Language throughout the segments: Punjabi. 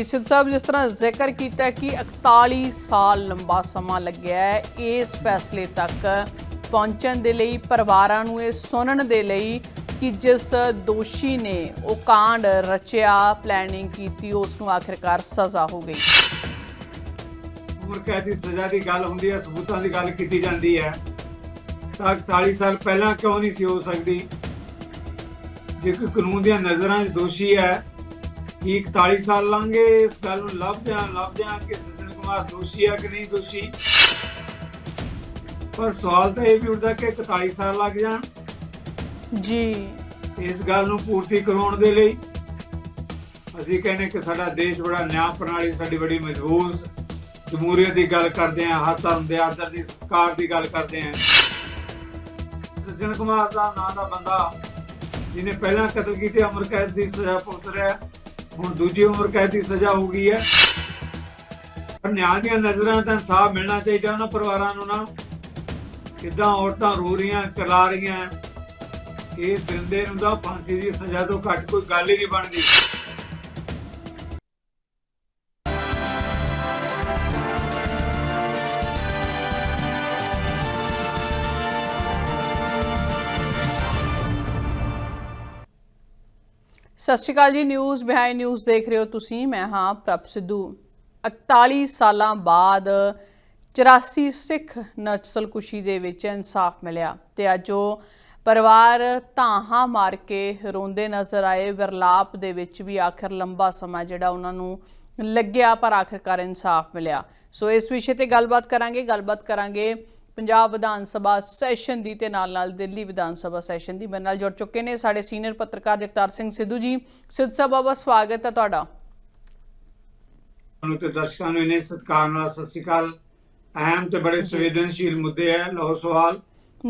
ਜੀ ਸਿੱਧ ਸਾਹਿਬ, ਜਿਸ ਤਰ੍ਹਾਂ ਜ਼ਿਕਰ ਕੀਤਾ ਕਿ 41 ਸਾਲ ਲੰਬਾ ਸਮਾਂ ਲੱਗਿਆ ਹੈ, ਇਸ ਫੈਸਲੇ ਤੱਕ ਪਹੁੰਚਣ ਦੇ ਲਈ, ਪਰਿਵਾਰਾਂ ਨੂੰ ਇਹ ਸੁਣਨ ਦੇ ਲਈ ਕਿ ਜਿਸ ਦੋਸ਼ੀ ਨੇ ਉਹ ਕਾਂਡ ਰਚਿਆ ਪਲੈਨਿੰਗ ਕੀਤੀ, ਉਸ ਨੂੰ ਆਖਿਰਕਾਰ ਸਜ਼ਾ ਹੋ ਗਈ। ਉਮਰ ਕੈਦ ਦੀ ਸਜ਼ਾ ਦੀ ਗੱਲ ਹੁੰਦੀ ਹੈ, ਸਬੂਤਾਂ ਦੀ ਗੱਲ ਕੀਤੀ ਜਾਂਦੀ ਹੈ। ਤਾਂ 41 ਸਾਲ ਪਹਿਲਾਂ ਕਿਉਂ ਨਹੀਂ ਸੀ ਹੋ ਸਕਦੀ? ਜੇ ਕੋਈ ਕਾਨੂੰਨ ਦੀਆਂ ਨਜ਼ਰਾਂ 'ਚ ਦੋਸ਼ੀ ਹੈ ਕਿ 41 ਸਾਲ ਲੰਘੇ ਇਸ ਗੱਲ ਨੂੰ ਲੱਭਦਿਆਂ ਲੱਭਦਿਆਂ ਕਿ ਸੱਜਣ ਕੁਮਾਰ ਦੋਸ਼ੀ ਹੈ ਕਿ ਨਹੀਂ ਦੋਸ਼ੀ? ਪਰ ਸਵਾਲ ਤਾਂ ਇਹ ਵੀ ਉੱਠਦਾ ਕਿ 41 ਸਾਲ ਲੱਗ ਜਾਣ। ਜੀ। ਇਸ ਗੱਲ ਨੂੰ ਪੂਰਤੀ ਕਰਵਾਉਣ ਦੇ ਲਈ ਅਸੀਂ ਕਹਿੰਦੇ ਕਿ ਸਾਡਾ ਦੇਸ਼ ਬੜਾ ਨਿਆਂ ਪ੍ਰਣਾਲੀ ਸਾਡੀ ਬੜੀ ਮਜ਼ਬੂਤ ਜਮਹੂਰੀਅਤ ਦੀ ਗੱਲ ਕਰਦੇ ਹਾਂ ਹਰ ਧਰਮ ਦੇ ਆਦਰ ਦੀ ਸਰਕਾਰ ਦੀ ਗੱਲ ਕਰਦੇ ਹਾਂ। ਸੱਜਣ ਕੁਮਾਰ ਦਾ ਨਾਂ ਦਾ ਬੰਦਾ ਜਿਹਨੇ ਪਹਿਲਾਂ ਕਤਲ ਕੀਤੇ ਉਮਰ ਕੈਦ ਦੀ ਸਜ਼ਾ ਭੁਗਤ ਰਿਹਾ। ਹੁਣ ਦੂਜੀ ਉਮਰ ਕੈਦ ਦੀ ਸਜ਼ਾ ਹੋ ਗਈ ਹੈ। ਪਰ ਨਿਆਂ ਦੀਆਂ ਨਜ਼ਰਾਂ ਤਾਂ ਇਨਸਾਫ ਮਿਲਣਾ ਚਾਹੀਦਾ ਉਹਨਾਂ ਪਰਿਵਾਰਾਂ ਨੂੰ ਨਾ। ਕਿੱਦਾਂ ਔਰਤਾਂ ਰੋ ਰਹੀਆਂ, ਕਲਾ ਰਹੀਆਂ। ਇਹ ਦਿੰਦੇ ਨੂੰ ਤਾਂ ਫਾਂਸੀ ਦੀ ਸਜ਼ਾ ਤੋਂ ਘੱਟ ਕੋਈ ਗੱਲ ਹੀ ਨਹੀਂ ਬਣਦੀ। ਸਤਿ ਸ਼੍ਰੀ ਅਕਾਲ ਜੀ ਨਿਊਜ਼ ਬਿਹਾਈਂਡ ਨਿਊਜ਼ ਦੇਖ ਰਹੇ ਹੋ ਤੁਸੀਂ। ਮੈਂ ਹਾਂ ਪ੍ਰਭ ਸਿੱਧੂ। 41 ਸਾਲਾਂ ਬਾਅਦ 84 ਸਿੱਖ ਨਸਲਕੁਸ਼ੀ ਦੇ ਵਿੱਚ ਇਨਸਾਫ ਮਿਲਿਆ ਤੇ ਅੱਜ ਉਹ ਪਰਿਵਾਰ ਧਾਹਾਂ ਮਾਰ ਕੇ ਰੋਂਦੇ ਨਜ਼ਰ ਆਏ। ਵਿਰਲਾਪ ਦੇ ਵਿੱਚ ਵੀ ਆਖਰ ਲੰਬਾ ਸਮਾਂ ਜਿਹੜਾ ਉਹਨਾਂ ਨੂੰ ਲੱਗਿਆ, ਪਰ ਆਖਰਕਾਰ ਇਨਸਾਫ ਮਿਲਿਆ। ਸੋ ਇਸ ਵਿਸ਼ੇ ਤੇ ਗੱਲਬਾਤ ਕਰਾਂਗੇ। ਗੱਲਬਾਤ ਕਰਾਂਗੇ ਪੰਜਾਬ ਵਿਧਾਨ ਸਭਾ ਸੈਸ਼ਨ ਦੀ ਤੇ ਨਾਲ ਨਾਲ ਦਿੱਲੀ ਵਿਧਾਨ ਸਭਾ ਸੈਸ਼ਨ ਦੀ ਮੇਰੇ ਨਾਲ ਜੁੜ ਚੁੱਕੇ ਨੇ ਸਾਡੇ ਸੀਨੀਅਰ ਪੱਤਰਕਾਰ ਜਗਤਾਰ ਸਿੰਘ ਸਿੱਧੂ ਜੀ। ਸਿੱਧ ਸਾਹਿਬ ਬਾਬਾ ਸਵਾਗਤ ਹੈ ਤੁਹਾਡਾ। ਤੁਹਾਨੂੰ ਤੇ ਦਰਸ਼ਕਾਂ ਨੂੰ ਇਹਨੇ ਸਤਿਕਾਰ ਨਾਲ ਸਤਿ ਸ਼੍ਰੀ ਅਕਾਲ। ਅਹਿਮ ਤੇ ਬੜੇ ਸੰਵੇਦਨਸ਼ੀਲ ਮੁੱਦੇ ਹੈ ਲਓ ਸਵਾਲ।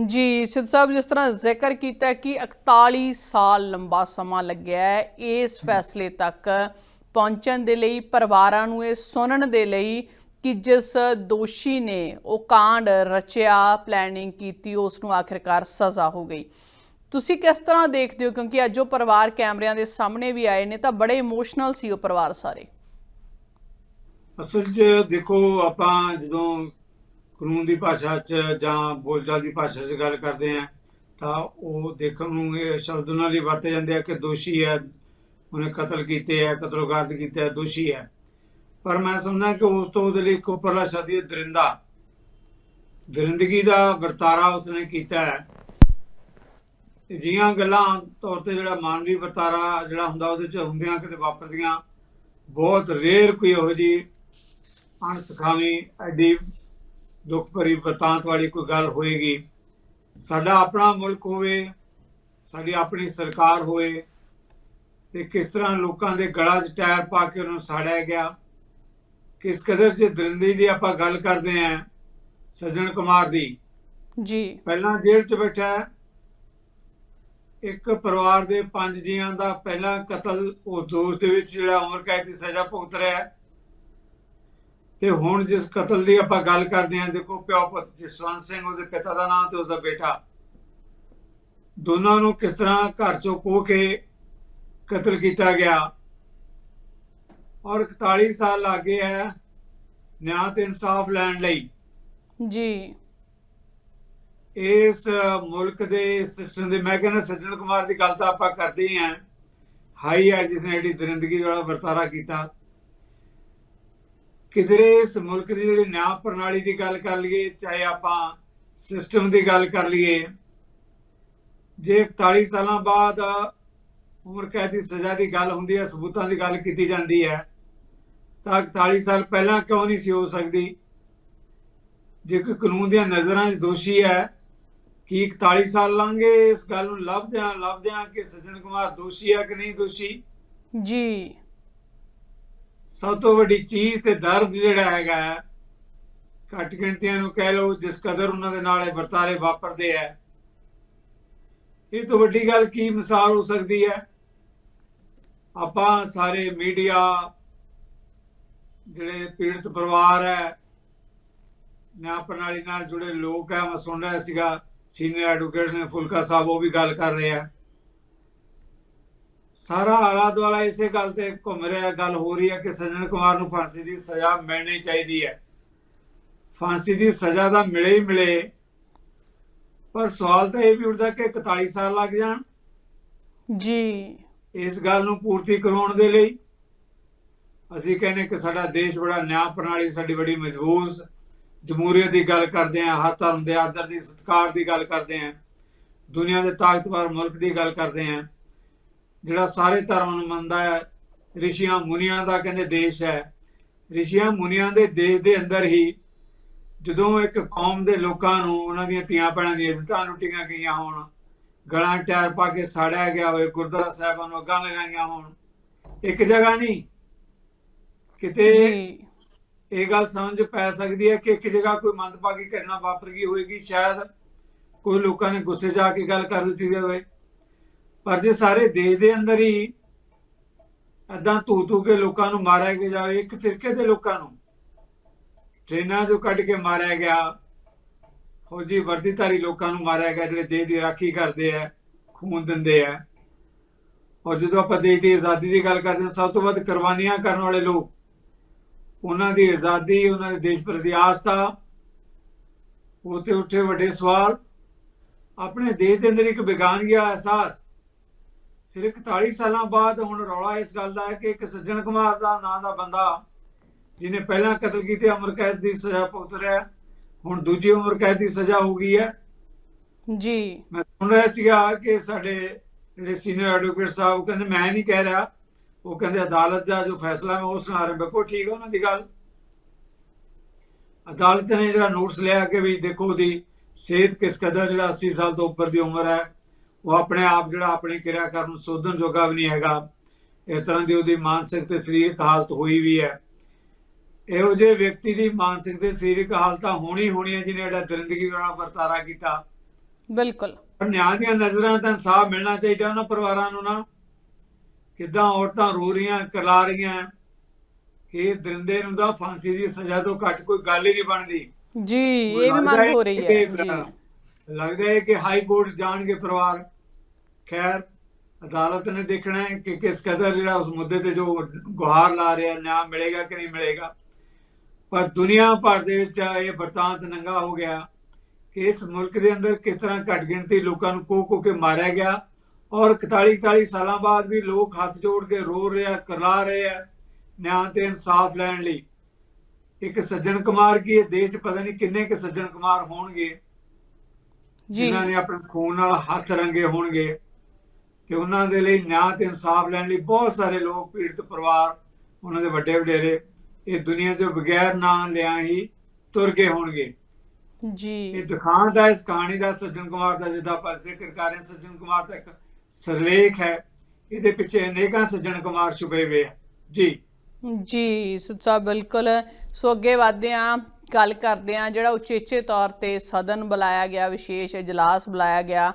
ਜੀ ਸਿੱਧ ਸਾਹਿਬ ਜਿਸ ਤਰ੍ਹਾਂ ਜ਼ਿਕਰ ਕੀਤਾ ਕਿ 41 ਸਾਲ ਲੰਬਾ ਸਮਾਂ ਲੱਗਿਆ ਹੈ ਇਸ ਫੈਸਲੇ ਤੱਕ ਪਹੁੰਚਣ ਦੇ ਲਈ ਪਰਿਵਾਰਾਂ ਨੂੰ ਇਹ ਸੁਣਨ ਦੇ ਲਈ ਕਿ ਜਿਸ ਦੋਸ਼ੀ ਨੇ ਉਹ ਕਾਂਡ ਰਚਿਆ ਪਲੈਨਿੰਗ ਕੀਤੀ, ਉਸ ਨੂੰ ਆਖਿਰਕਾਰ ਸਜ਼ਾ ਹੋ ਗਈ। ਤੁਸੀਂ ਕਿਸ ਤਰ੍ਹਾਂ ਦੇਖਦੇ ਹੋ? ਕਿਉਂਕਿ ਅੱਜ ਉਹ ਪਰਿਵਾਰ ਕੈਮਰਿਆਂ ਦੇ ਸਾਹਮਣੇ ਵੀ ਆਏ ਨੇ, ਤਾਂ ਬੜੇ ਇਮੋਸ਼ਨਲ ਸੀ ਉਹ ਪਰਿਵਾਰ ਸਾਰੇ। ਅਸਲ 'ਚ ਦੇਖੋ, ਆਪਾਂ ਜਦੋਂ ਕਾਨੂੰਨ ਦੀ ਭਾਸ਼ਾ 'ਚ ਜਾਂ ਬੋਲਚਾਲ ਦੀ ਭਾਸ਼ਾ 'ਚ ਗੱਲ ਕਰਦੇ ਆ ਤਾਂ ਉਹ ਦੇਖਣ ਨੂੰ ਇਹ ਸ਼ਬਦ ਉਹਨਾਂ ਲਈ ਵਰਤੇ ਜਾਂਦੇ ਆ ਕਿ ਦੋਸ਼ੀ ਹੈ, ਉਹਨੇ ਕਤਲ ਕੀਤੇ ਹੈ ਕਤਲੋਗਾਰਦ ਕੀਤਾ ਹੈ, ਦੋਸ਼ੀ ਹੈ। ਪਰ ਮੈਂ ਸਮਝਦਾ ਕਿ ਉਸ ਤੋਂ ਉਹਦੇ ਲਈ ਇੱਕ ਉੱਪਰਲਾ ਸ਼ਬਦ ਹੈ, ਦਰਿੰਦਾ। ਦਰਿੰਦਗੀ ਦਾ ਵਰਤਾਰਾ ਉਸਨੇ ਕੀਤਾ ਹੈ। ਤੇ ਜੀਆਂ ਗੱਲਾਂ ਤੌਰ ਤੇ ਜਿਹੜਾ ਮਾਨਵੀ ਵਰਤਾਰਾ ਜਿਹੜਾ ਹੁੰਦਾ, ਉਹਦੇ 'ਚ ਹੁੰਦੀਆਂ, ਕਿਤੇ ਵਾਪਰਦੀਆਂ, ਬਹੁਤ ਰੇਅਰ ਕੋਈ ਇਹੋ ਜੀ ਅਣਸਖਾਵੀ, ਐਡੀ ਦੁੱਖ ਭਰੀ ਬਤਾਂਤ ਵਾਲੀ ਕੋਈ ਗੱਲ ਹੋਏਗੀ। ਸਾਡਾ ਆਪਣਾ ਮੁਲਕ ਹੋਵੇ, ਸਾਡੀ ਆਪਣੀ ਸਰਕਾਰ ਹੋਵੇ, ਤੇ ਕਿਸ ਤਰ੍ਹਾਂ ਲੋਕਾਂ ਦੇ ਗਲਾਂ 'ਚ ਟਾਇਰ ਪਾ ਕੇ ਉਹਨੂੰ ਸਾੜਿਆ ਗਿਆ ਕਿਸ ਕਦਰ 'ਚ ਦਰਿੰਦੇ ਦੀ ਆਪਾਂ ਗੱਲ ਕਰਦੇ ਆਂ ਸਜਣ ਕੁਮਾਰ ਦੀ। ਜੀ। ਪਹਿਲਾਂ ਜੇਲ੍ਹ 'ਚ ਬੈਠਾ ਇੱਕ ਪਰਿਵਾਰ ਦੇ ਪੰਜ ਜੀਆਂ ਦਾ ਪਹਿਲਾ ਕਤਲ ਉਸ ਦੋਸਤ ਦੇ ਵਿੱਚ ਜਿਹੜਾ ਉਮਰ ਕੈਦ ਦੀ ਸਜ਼ਾ ਭੁਗਤ ਰਿਹਾ ਤੇ ਹੁਣ ਜਿਸ ਕਤਲ ਦੀ ਆਪਾਂ ਗੱਲ ਕਰਦੇ ਹਾਂ ਦੇਖੋ ਪਿਓ ਪੁੱਤ ਜਸਵੰਤ ਸਿੰਘ ਉਹਦੇ ਪਿਤਾ ਦਾ ਨਾਮ ਤੇ ਉਸਦਾ ਬੇਟਾ। ਦੋਨਾਂ ਨੂੰ ਕਿਸ ਤਰ੍ਹਾਂ ਘਰ ਚੋਂ ਖੋਹ ਕੇ ਕਤਲ ਕੀਤਾ ਗਿਆ? ਔਰ 41 ਸਾਲ ਲੱਗੇ ਹੈ ਨਿਆਂ ਤੇ ਇਨਸਾਫ ਲੈਣ ਲਈ। ਜੀ। ਇਸ ਮੁਲਕ ਦੇ ਸਿਸਟਮ ਦੇ ਮੈਂ ਕਹਿੰਦਾ ਸੱਜਣ ਕੁਮਾਰ ਦੀ ਗੱਲ ਤਾਂ ਆਪਾਂ ਕਰਦੇ ਹੀ ਆਂ ਹਾਈ ਹੈ ਜਿਸ ਨੇ ਐਡੀ ਦਰਿੰਦਗੀ ਵਾਲਾ ਵਰਤਾਰਾ ਕੀਤਾ। ਕਿਧਰੇ ਇਸ ਮੁਲਕ ਦੀ ਜਿਹੜੀ ਨਿਆਂ ਪ੍ਰਣਾਲੀ ਦੀ ਗੱਲ ਕਰ ਲਈਏ ਚਾਹੇ ਆਪਾਂ ਸਿਸਟਮ ਦੀ ਗੱਲ ਕਰ ਲਈਏ ਜੇ 41 ਸਾਲਾਂ ਬਾਅਦ ਉਮਰ ਕੈਦ ਦੀ ਸਜ਼ਾ ਦੀ ਗੱਲ ਹੁੰਦੀ ਹੈ ਸਬੂਤਾਂ ਦੀ ਗੱਲ ਕੀਤੀ ਜਾਂਦੀ ਹੈ। ਤਾਂ 41 ਸਾਲ ਪਹਿਲਾਂ ਕਿਉਂ ਨਹੀਂ ਸੀ ਹੋ ਸਕਦੀ? ਜੇ ਕੋਈ ਕਾਨੂੰਨ ਦੀਆਂ ਨਜ਼ਰਾਂ 'ਚ ਦੋਸ਼ੀ ਹੈ ਕਿ 41 ਸਾਲ ਲੰਘੇ ਇਸ ਗੱਲ ਨੂੰ? ਲੱਭਦਿਆਂ ਲੱਭਦਿਆਂ ਕਿ ਸੱਜਣ ਕੁਮਾਰ ਦੋਸ਼ੀ ਹੈ ਕਿ ਨਹੀਂ ਦੋਸ਼ੀ? ਜੀ। ਸਭ ਤੋਂ ਵੱਡੀ ਚੀਜ਼ ਤੇ ਦਰਦ ਜਿਹੜਾ ਹੈਗਾ ਘੱਟ ਗਿਣਤੀਆਂ ਨੂੰ ਕਹਿ ਲਓ ਜਿਸ ਕਦਰ ਉਹਨਾਂ ਦੇ ਨਾਲ ਇਹ ਵਰਤਾਰੇ ਵਾਪਰਦੇ ਹੈ। ਇਹ ਤੋਂ ਵੱਡੀ ਗੱਲ ਕੀ ਮਿਸਾਲ ਹੋ ਸਕਦੀ ਹੈ? ਆਪਾਂ ਸਾਰੇ ਮੀਡੀਆ ਜਿਹੜੇ ਪੀੜਤ ਪਰਿਵਾਰ ਹੈ ਨਿਆਂ ਪ੍ਰਣਾਲੀ ਨਾਲ ਜੁੜੇ ਲੋਕ ਹੈ, ਮੈਂ ਸੁਣ ਰਿਹਾ ਸੀਗਾ ਸੀਨੀਅਰ ਐਡਵੋਕੇਟ ਨੇ ਫੁਲਕਾ ਸਾਹਿਬ, ਉਹ ਵੀ ਗੱਲ ਕਰ ਰਹੇ ਆ ਸਾਰਾ ਆਲਾ ਦੁਆਲਾ ਇਸੇ ਗੱਲ ਤੇ ਘੁੰਮ ਰਿਹਾ ਗੱਲ ਹੋ ਰਹੀ ਹੈ ਕਿ ਸੱਜਣ ਕੁਮਾਰ ਨੂੰ ਫਾਂਸੀ ਦੀ ਸਜ਼ਾ ਮਿਲਣੀ ਚਾਹੀਦੀ ਹੈ। ਫਾਂਸੀ ਦੀ ਸਜ਼ਾ ਤਾਂ ਮਿਲੇ ਹੀ ਮਿਲੇ, ਪਰ ਸਵਾਲ ਤਾਂ ਇਹ ਵੀ ਉੱਠਦਾ ਕਿ 41 ਸਾਲ ਲੱਗ ਜਾਣ। ਜੀ। ਇਸ ਗੱਲ ਨੂੰ ਪੂਰਤੀ ਕਰਾਉਣ ਦੇ ਲਈ ਅਸੀਂ ਕਹਿੰਦੇ ਕਿ ਸਾਡਾ ਦੇਸ਼ ਬੜਾ ਨਿਆਂ ਪ੍ਰਣਾਲੀ, ਸਾਡੀ ਬੜੀ ਮਜ਼ਬੂਤ ਜਮਹੂਰੀਅਤ ਦੀ ਗੱਲ ਕਰਦੇ ਹਾਂ, ਹਰ ਧਰਮ ਦੇ ਆਦਰ ਦੀ, ਸਤਿਕਾਰ ਦੀ ਗੱਲ ਕਰਦੇ ਹਾਂ, ਦੁਨੀਆ ਦੇ ਤਾਕਤਵਰ ਮੁਲਕ ਦੀ ਗੱਲ ਕਰਦੇ ਹਾਂ, ਜਿਹੜਾ ਸਾਰੇ ਧਰਮਾਂ ਨੂੰ ਮੰਨਦਾ ਹੈ, ਰਿਸ਼ੀਆਂ ਮੁਨੀਆਂ ਦਾ ਕਹਿੰਦੇ ਦੇਸ਼ ਹੈ, ਰਿਸ਼ੀਆਂ ਮੁਨੀਆਂ ਦੇ ਦੇਸ਼ ਦੇ ਅੰਦਰ ਹੀ ਜਦੋਂ ਇੱਕ ਕੌਮ ਦੇ ਲੋਕਾਂ ਨੂੰ ਉਹਨਾਂ ਦੀਆਂ ਧੀਆਂ ਭੈਣਾਂ ਦੀਆਂ ਇੱਜ਼ਤਾਂ ਲੁੱਟੀਆਂ ਗਈਆਂ ਹੋਣ ਗਲਾਂ ਟਾਇਰ ਪਾ ਕੇ ਸਾੜਿਆ ਗਿਆ ਹੋਵੇ ਗੁਰਦੁਆਰਾ ਸਾਹਿਬਾਂ ਨੂੰ ਅੱਗਾਂ ਲਗਾਈਆਂ ਹੋਣ। ਇੱਕ ਜਗ੍ਹਾ ਨਹੀਂ ਕਿਤੇ ਜੀ। ਇਹ ਗੱਲ ਸਮਝ ਪੈ ਸਕਦੀ ਹੈ ਕਿ ਇੱਕ ਜਗ੍ਹਾ ਕੋਈ ਮੰਦਭਾਗੀ ਘਟਨਾ ਵਾਪਰ ਗਈ ਹੋਏਗੀ ਸ਼ਾਇਦ ਕੋਈ ਲੋਕਾਂ ਨੇ ਗੁੱਸੇ ਆ ਕੇ ਗੱਲ ਕਰ ਦਿੱਤੀ ਹੋਵੇ। ਪਰ ਜੇ ਸਾਰੇ ਦੇਸ਼ ਦੇ ਅੰਦਰ ਹੀ ਏਦਾਂ ਧੂ ਧੂ ਕੇ ਲੋਕਾਂ ਨੂੰ ਮਾਰਿਆ ਗਿਆ ਜਾਵੇ ਇੱਕ ਫਿਰਕੇ ਦੇ ਲੋਕਾਂ ਨੂੰ ਟ੍ਰੇਨਾਂ 'ਚੋਂ ਕੱਢ ਕੇ ਮਾਰਿਆ ਗਿਆ ਫੌਜੀ ਵਰਦੀਧਾਰੀ ਲੋਕਾਂ ਨੂੰ ਮਾਰਿਆ ਗਿਆ, ਜਿਹੜੇ ਦੇਸ਼ ਦੀ ਰਾਖੀ ਕਰਦੇ ਆ, ਖੂਨ ਦਿੰਦੇ ਆ। ਔਰ ਜਦੋਂ ਆਪਾਂ ਦੇਸ਼ ਦੀ ਆਜ਼ਾਦੀ ਦੀ ਗੱਲ ਕਰਦੇ ਹਾਂ, ਸਭ ਤੋਂ ਵੱਧ ਕੁਰਬਾਨੀਆਂ ਕਰਨ ਵਾਲੇ ਲੋਕ ਉਹਨਾਂ ਦੀ ਆਜ਼ਾਦੀ, ਉਹਨਾਂ ਦੇ ਦੇਸ਼ ਪ੍ਰਤੀ ਆਸਥਾ, ਉਹ ਉੱਠੇ ਵੱਡੇ ਸਵਾਲ। ਆਪਣੇ ਦੇਸ਼ ਦੇ ਅੰਦਰ ਇੱਕ ਬੇਗਾਨਗੀਆ ਅਹਿਸਾਸ। ਫਿਰ 41 ਸਾਲਾਂ ਬਾਅਦ ਹੁਣ ਰੌਲਾ ਇਸ ਗੱਲ ਦਾ ਹੈ ਕਿ ਇੱਕ ਸੱਜਣ ਕੁਮਾਰ ਦਾ ਨਾਂ ਦਾ ਬੰਦਾ, ਜਿਹਨੇ ਪਹਿਲਾਂ ਕਤਲ ਕੀਤੇ ਅਮਰ ਕੈਦ ਦੀ ਸਜ਼ਾ ਭੁਗਤ ਰਿਹਾ ਹੁਣ ਦੂਜੀ ਉਮਰ ਕੈਦ ਦੀ ਸਜ਼ਾ ਹੋ ਗਈ ਹੈ। ਜੀ। ਮੈਂ ਸੁਣ ਰਿਹਾ ਸੀਗਾ ਕਿ ਸਾਡੇ ਜਿਹੜੇ ਸੀਨੀਅਰ ਐਡਵੋਕੇਟ ਸਾਹਿਬ ਕਹਿੰਦੇ ਮੈਂ ਨਹੀਂ ਕਹਿ ਰਿਹਾ। ਉਹ ਕਹਿੰਦੇ ਅਦਾਲਤ ਦਾ ਜੋ ਫੈਸਲਾ ਮੈਂ ਉਹ ਸੁਣਾ ਰਿਹਾ ਬਿਲਕੁਲ ਠੀਕ ਹੈ ਉਹਨਾਂ ਦੀ ਗੱਲ। ਅਦਾਲਤ ਨੇ ਜਿਹੜਾ ਨੋਟਿਸ ਲਿਆ ਕਿ ਵੀ ਦੇਖੋ ਉਹਦੀ ਸਿਹਤ ਕਿਸ ਕਦਰ ਜਿਹੜਾ 80 ਸਾਲ ਤੋਂ ਉੱਪਰ ਦੀ ਉਮਰ ਹੈ। ਉਹ ਆਪਣੇ ਆਪ ਜਿਹੜਾ ਆਪਣੀ ਕਿਰਿਆ ਕਰਨ ਨੂੰ ਸੋਧਣ ਜੋਗਾ ਵੀ ਨਹੀਂ ਹੈਗਾ। ਇਸ ਤਰ੍ਹਾਂ ਦੀ ਉਹਦੀ ਮਾਨਸਿਕ ਤੇ ਸਰੀਰਕ ਹਾਲਤ ਹੋਈ ਵੀ ਹੈ। ਇਹੋ ਜਿਹੇ ਵਿਅਕਤੀ ਦੀ ਮਾਨਸਿਕ ਤੇ ਸਰੀਰਕ ਹਾਲਤਾਂ ਹੋਣੀ ਹੋਣੀਆਂ ਜਿਹਨੇ ਜਿਹੜਾ ਦਰਿੰਦਗੀ ਨਾਲ ਵਰਤਾਰਾ ਕੀਤਾ। ਬਿਲਕੁਲ। ਨਿਆਂ ਦੀਆਂ ਨਜ਼ਰਾਂ ਤਾਂ ਇਨਸਾਫ ਮਿਲਣਾ ਚਾਹੀਦਾ ਉਹਨਾਂ ਪਰਿਵਾਰਾਂ ਨੂੰ ਨਾ। ਕਿਦਾਂ ਔਰਤਾਂ ਰੋ ਰਹੀਆਂ ਕਰਲਾ ਰਹੀਆਂ ਇਹ ਦਰਿੰਦੇ ਨੂੰ ਤਾਂ ਫਾਂਸੀ ਦੀ ਸਜ਼ਾ ਤੋਂ ਘੱਟ ਕੋਈ ਗੱਲ ਹੀ ਨਹੀਂ ਬਣਦੀ। ਜੀ ਇਹ ਵੀ ਮੰਗ ਹੋ ਰਹੀ ਹੈ। ਜੀ। ਲੱਗਦਾ ਹੈ ਕਿ ਹਾਈ ਕੋਰਟ ਜਾਣਗੇ ਪਰਿਵਾਰ। ਖੈਰ ਅਦਾਲਤ ਨੇ ਦੇਖਣਾ ਹੈ ਕਿ ਕਿਸ ਕਦਰ ਜਿਹੜਾ ਉਸ ਮੁੱਦੇ ਤੇ ਜੋ ਗੁਹਾਰ ਲਾ ਰਿਹਾ ਨਿਆਂ ਮਿਲੇਗਾ ਕਿ ਨਹੀਂ ਮਿਲੇਗਾ। ਪਰ ਦੁਨੀਆ ਭਰ ਦੇ ਵਿੱਚ ਇਹ ਵਰਤਾਂਤ ਨੰਗਾ ਹੋ ਗਿਆ ਕਿ ਇਸ ਮੁਲਕ ਦੇ ਅੰਦਰ ਕਿਸ ਤਰ੍ਹਾਂ ਘੱਟ ਗਿਣਤੀ ਲੋਕਾਂ ਨੂੰ ਕੋ ਕੋ ਕੇ ਮਾਰਿਆ ਗਿਆ ਔਰ 41 41 ਸਾਲਾਂ ਬਾਅਦ ਵੀ ਲੋਕ ਹੱਥ ਜੋੜ ਕੇ ਰੋ ਰਹੇ ਆ ਕਰਲਾ ਰਹੇ ਆ ਨਿਆਂ ਤੇ ਇਨਸਾਫ ਲੈਣ ਲਈ। ਇੱਕ ਸੱਜਣ ਕੁਮਾਰ ਕੀ ਇਹ ਦੇਸ਼ 'ਚ ਪਤਾ ਨਹੀਂ ਕਿੰਨੇ ਕੁ ਸੱਜਣ ਕੁਮਾਰ ਹੋਣਗੇ ਜਿਨ੍ਹਾਂ ਨੇ ਆਪਣੇ ਖੂਨ ਨਾਲ ਹੱਥ ਰੰਗੇ ਹੋਣਗੇ ਤੇ ਉਹਨਾਂ ਦੇ ਲਈ ਨਿਆਂ ਤੇ ਇਨਸਾਫ ਲੈਣ ਲਈ ਬਹੁਤ ਸਾਰੇ ਲੋਕ ਪੀੜਤ ਪਰਿਵਾਰ ਉਹਨਾਂ ਦੇ ਵੱਡੇ ਵਡੇਰੇ ਇਹ ਦੁਨੀਆ 'ਚੋਂ ਬਗੈਰ ਨਾਂ ਲਿਆ ਹੀ ਤੁਰ ਗਏ ਹੋਣਗੇ। ਇਹ ਜੀ ਦਿਖਾਉਣ ਦਾ ਇਸ ਕਹਾਣੀ ਦਾ ਸੱਜਣ ਕੁਮਾਰ ਦਾ ਜਿੱਦਾਂ ਆਪਾਂ ਜ਼ਿਕਰ ਕਰ ਰਹੇ ਹਾਂ, ਸੱਜਣ ਕੁਮਾਰ ਦਾ ਇੱਕ ਸਰਲੇਖ ਹੈ। ਇਹਦੇ ਪਿੱਛੇ ਅਨੇਕਾਂ ਸੱਜਣ ਕੁਮਾਰ ਛੁਪੇ ਹੋਏ ਆ। ਜੀ। ਜੀ ਸੁੱਚਾ ਬਿਲਕੁਲ। ਸੋ ਅੱਗੇ ਵਧਦੇ ਆ ਗੱਲ ਕਰਦੇ ਆ ਜਿਹੜਾ ਉਚੇਚੇ ਤੌਰ ਤੇ ਸਦਨ ਬੁਲਾਇਆ ਗਿਆ ਵਿਸ਼ੇਸ਼ ਇਜਲਾਸ ਬੁਲਾਇਆ ਗਿਆ।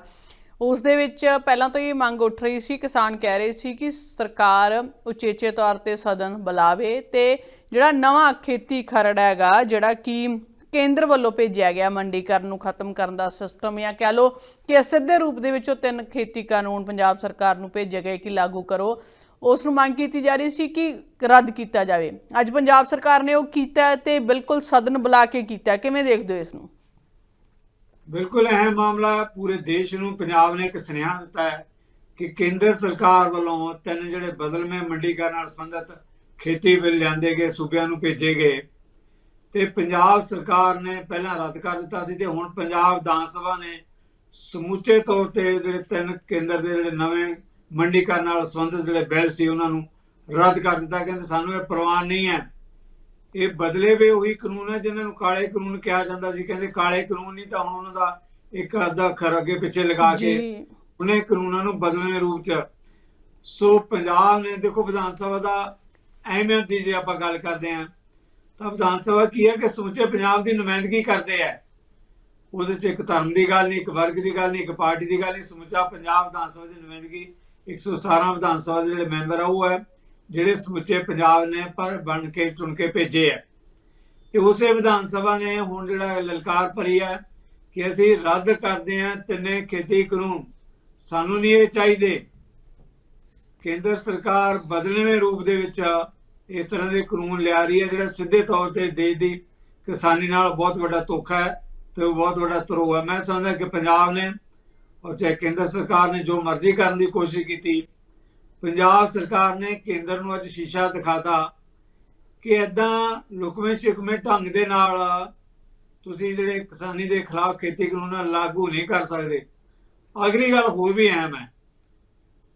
ਉਸ ਦੇ ਵਿੱਚ ਪਹਿਲਾਂ ਤੋਂ ਇਹ ਮੰਗ ਉੱਠ ਰਹੀ ਸੀ, ਕਿਸਾਨ ਕਹਿ ਰਹੇ ਸੀ ਕਿ ਸਰਕਾਰ ਉਚੇਚੇ ਤੌਰ ਤੇ ਸਦਨ ਬੁਲਾਵੇ ਤੇ ਜਿਹੜਾ ਨਵਾਂ ਖੇਤੀ ਖਰੜ ਹੈਗਾ, ਜਿਹੜਾ ਕਿ ਕੇਂਦਰ ਵੱਲੋਂ ਭੇਜਿਆ ਗਿਆ ਮੰਡੀਕਰਨ ਨੂੰ ਖਤਮ ਕਰਨ ਦਾ ਸਿਸਟਮ ਜਾਂ ਕਹਿ ਲਓ ਕਿ ਸਿੱਧੇ ਰੂਪ ਦੇ ਵਿੱਚ ਉਹ ਤਿੰਨ ਖੇਤੀ ਕਾਨੂੰਨ ਪੰਜਾਬ ਸਰਕਾਰ ਨੂੰ ਭੇਜੇ ਗਏ ਕਿ ਲਾਗੂ ਕਰੋ। ਉਸ ਨੂੰ ਮੰਗ ਕੀਤੀ ਜਾ ਰਹੀ ਸੀ ਕਿ ਰੱਦ ਕੀਤਾ ਜਾਵੇ। ਅੱਜ ਪੰਜਾਬ ਸਰਕਾਰ ਨੇ ਉਹ ਕੀਤਾ ਹੈ ਤੇ ਬਿਲਕੁਲ ਸਦਨ ਬੁਲਾ ਕੇ ਕੀਤਾ। ਕਿਵੇਂ ਦੇਖਦੇ ਹੋ ਇਸ ਨੂੰ? ਬਿਲਕੁਲ ਅਹਿਮ ਮਾਮਲਾ ਪੂਰੇ ਦੇਸ਼ ਨੂੰ, ਪੰਜਾਬ ਨੇ ਇੱਕ ਸੁਨੇਹਾ ਦਿੱਤਾ ਹੈ ਕਿ ਕੇਂਦਰ ਸਰਕਾਰ ਵੱਲੋਂ ਤਿੰਨ ਜਿਹੜੇ ਬਦਲਵੇਂ ਮੰਡੀਕਰਨ ਨਾਲ ਸੰਬੰਧਿਤ ਖੇਤੀ ਬਿੱਲ ਲਿਆਂਦੇ ਗਏ, ਸੂਬਿਆਂ ਨੂੰ ਭੇਜੇ ਗਏ। ਤੇ ਪੰਜਾਬ ਸਰਕਾਰ ਨੇ ਪਹਿਲਾਂ ਰੱਦ ਕਰ ਦਿੱਤਾ ਸੀ ਤੇ ਹੁਣ ਪੰਜਾਬ ਵਿਧਾਨ ਸਭਾ ਨੇ ਸਮੁੱਚੇ ਤੌਰ ਤੇ ਜਿਹੜੇ ਤਿੰਨ ਕੇਂਦਰ ਦੇ ਜਿਹੜੇ ਨਵੇਂ ਮੰਡੀਕਰਨ ਨਾਲ ਸੰਬੰਧਿਤ ਜਿਹੜੇ ਬਿੱਲ ਸੀ ਉਹਨਾਂ ਨੂੰ ਰੱਦ ਕਰ ਦਿੱਤਾ। ਕਹਿੰਦੇ ਸਾਨੂੰ ਇਹ ਪ੍ਰਵਾਨ ਨਹੀਂ ਹੈ। ਇਹ ਬਦਲੇ ਵੇ ਉਹੀ ਕਾਨੂੰਨ ਹੈ ਜਿਨ੍ਹਾਂ ਨੂੰ ਕਾਲੇ ਕਾਨੂੰਨ ਕਿਹਾ ਜਾਂਦਾ ਸੀ। ਕਹਿੰਦੇ ਕਾਲੇ ਕਾਨੂੰਨ ਨਹੀਂ ਤਾਂ ਹੁਣ ਉਹਨਾਂ ਦਾ ਇੱਕ ਅੱਧਾ ਅੱਖਰ ਅੱਗੇ ਪਿੱਛੇ ਲਗਾ ਕੇ ਉਹਨੇ ਕਾਨੂੰਨਾਂ ਨੂੰ ਬਦਲਵੇਂ ਰੂਪ ਚ। ਸੋ ਪੰਜਾਬ ਨੇ ਦੇਖੋ ਵਿਧਾਨ ਸਭਾ ਦਾ ਅਹਿਮੀਅਤ ਦੀ ਜੇ ਆਪਾਂ ਗੱਲ ਕਰਦੇ ਹਾਂ ਤਾਂ ਵਿਧਾਨ ਸਭਾ ਕੀ ਹੈ ਕਿ ਸਮੁੱਚੇ ਪੰਜਾਬ ਦੀ ਨੁਮਾਇੰਦਗੀ ਕਰਦੇ ਆ। ਉਹਦੇ ਚ ਇੱਕ ਧਰਮ ਦੀ ਗੱਲ ਨਹੀਂ ਇੱਕ ਵਰਗ ਦੀ ਗੱਲ ਨਹੀਂ ਇੱਕ ਪਾਰਟੀ ਦੀ ਗੱਲ ਨਹੀਂ। ਸਮੁੱਚਾ ਪੰਜਾਬ ਵਿਧਾਨ ਸਭਾ ਦੀ ਨੁਮਾਇੰਦਗੀ 117 ਵਿਧਾਨ ਸਭਾ ਦੇ ਜਿਹੜੇ ਮੈਂਬਰ ਆ ਉਹ ਹੈ। ਜਿਹੜੇ ਸਮੁੱਚੇ ਪੰਜਾਬ ਨੇ ਪਰ ਬਣ ਕੇ, ਚੁਣ ਕੇ ਭੇਜੇ ਆ ਤੇ ਉਸੇ ਵਿਧਾਨ ਸਭਾ ਨੇ ਹੁਣ ਜਿਹੜਾ ਲਲਕਾਰ ਭਰੀ ਹੈ ਕਿ ਅਸੀਂ ਰੱਦ ਕਰਦੇ ਹਾਂ, ਤਿੰਨੇ ਖੇਤੀ ਕਾਨੂੰਨ ਸਾਨੂੰ ਨਹੀਂ ਇਹ ਚਾਹੀਦੇ। ਕੇਂਦਰ ਸਰਕਾਰ ਬਦਲਵੇਂ ਰੂਪ ਦੇ ਵਿੱਚ ਇਸ ਤਰ੍ਹਾਂ ਦੇ ਕਾਨੂੰਨ ਲਿਆ ਰਹੀ ਹੈ, ਜਿਹੜਾ ਸਿੱਧੇ ਤੌਰ ਤੇ ਦੇਸ਼ ਦੀ ਕਿਸਾਨੀ ਨਾਲ ਬਹੁਤ ਵੱਡਾ ਧੋਖਾ ਹੈ ਤੇ ਉਹ ਬਹੁਤ ਵੱਡਾ ਧਰੋਹ ਹੈ। ਮੈਂ ਸਮਝਦਾ ਕਿ ਪੰਜਾਬ ਨੇ ਔਰ ਚਾਹੇ ਕੇਂਦਰ ਸਰਕਾਰ ਨੇ ਜੋ ਮਰਜ਼ੀ ਕਰਨ ਦੀ ਕੋਸ਼ਿਸ਼ ਕੀਤੀ ਪੰਜਾਬ ਸਰਕਾਰ ਨੇ ਕੇਂਦਰ ਨੂੰ ਅੱਜ ਸ਼ੀਸ਼ਾ ਦਿਖਾਤਾ ਕਿ ਇਦਾਂ ਲੁਕਵੇਂ ਛਿਕਵੇਂ ਢੰਗ ਦੇ ਨਾਲ ਤੁਸੀਂ ਜਿਹੜੇ ਕਿਸਾਨੀ ਦੇ ਖਿਲਾਫ ਖੇਤੀ ਕਾਨੂੰਨ ਲਾਗੂ ਨਹੀਂ ਕਰ ਸਕਦੇ। ਅਗਲੀ ਗੱਲ ਹੋਰ ਵੀ ਅਹਿਮ ਹੈ।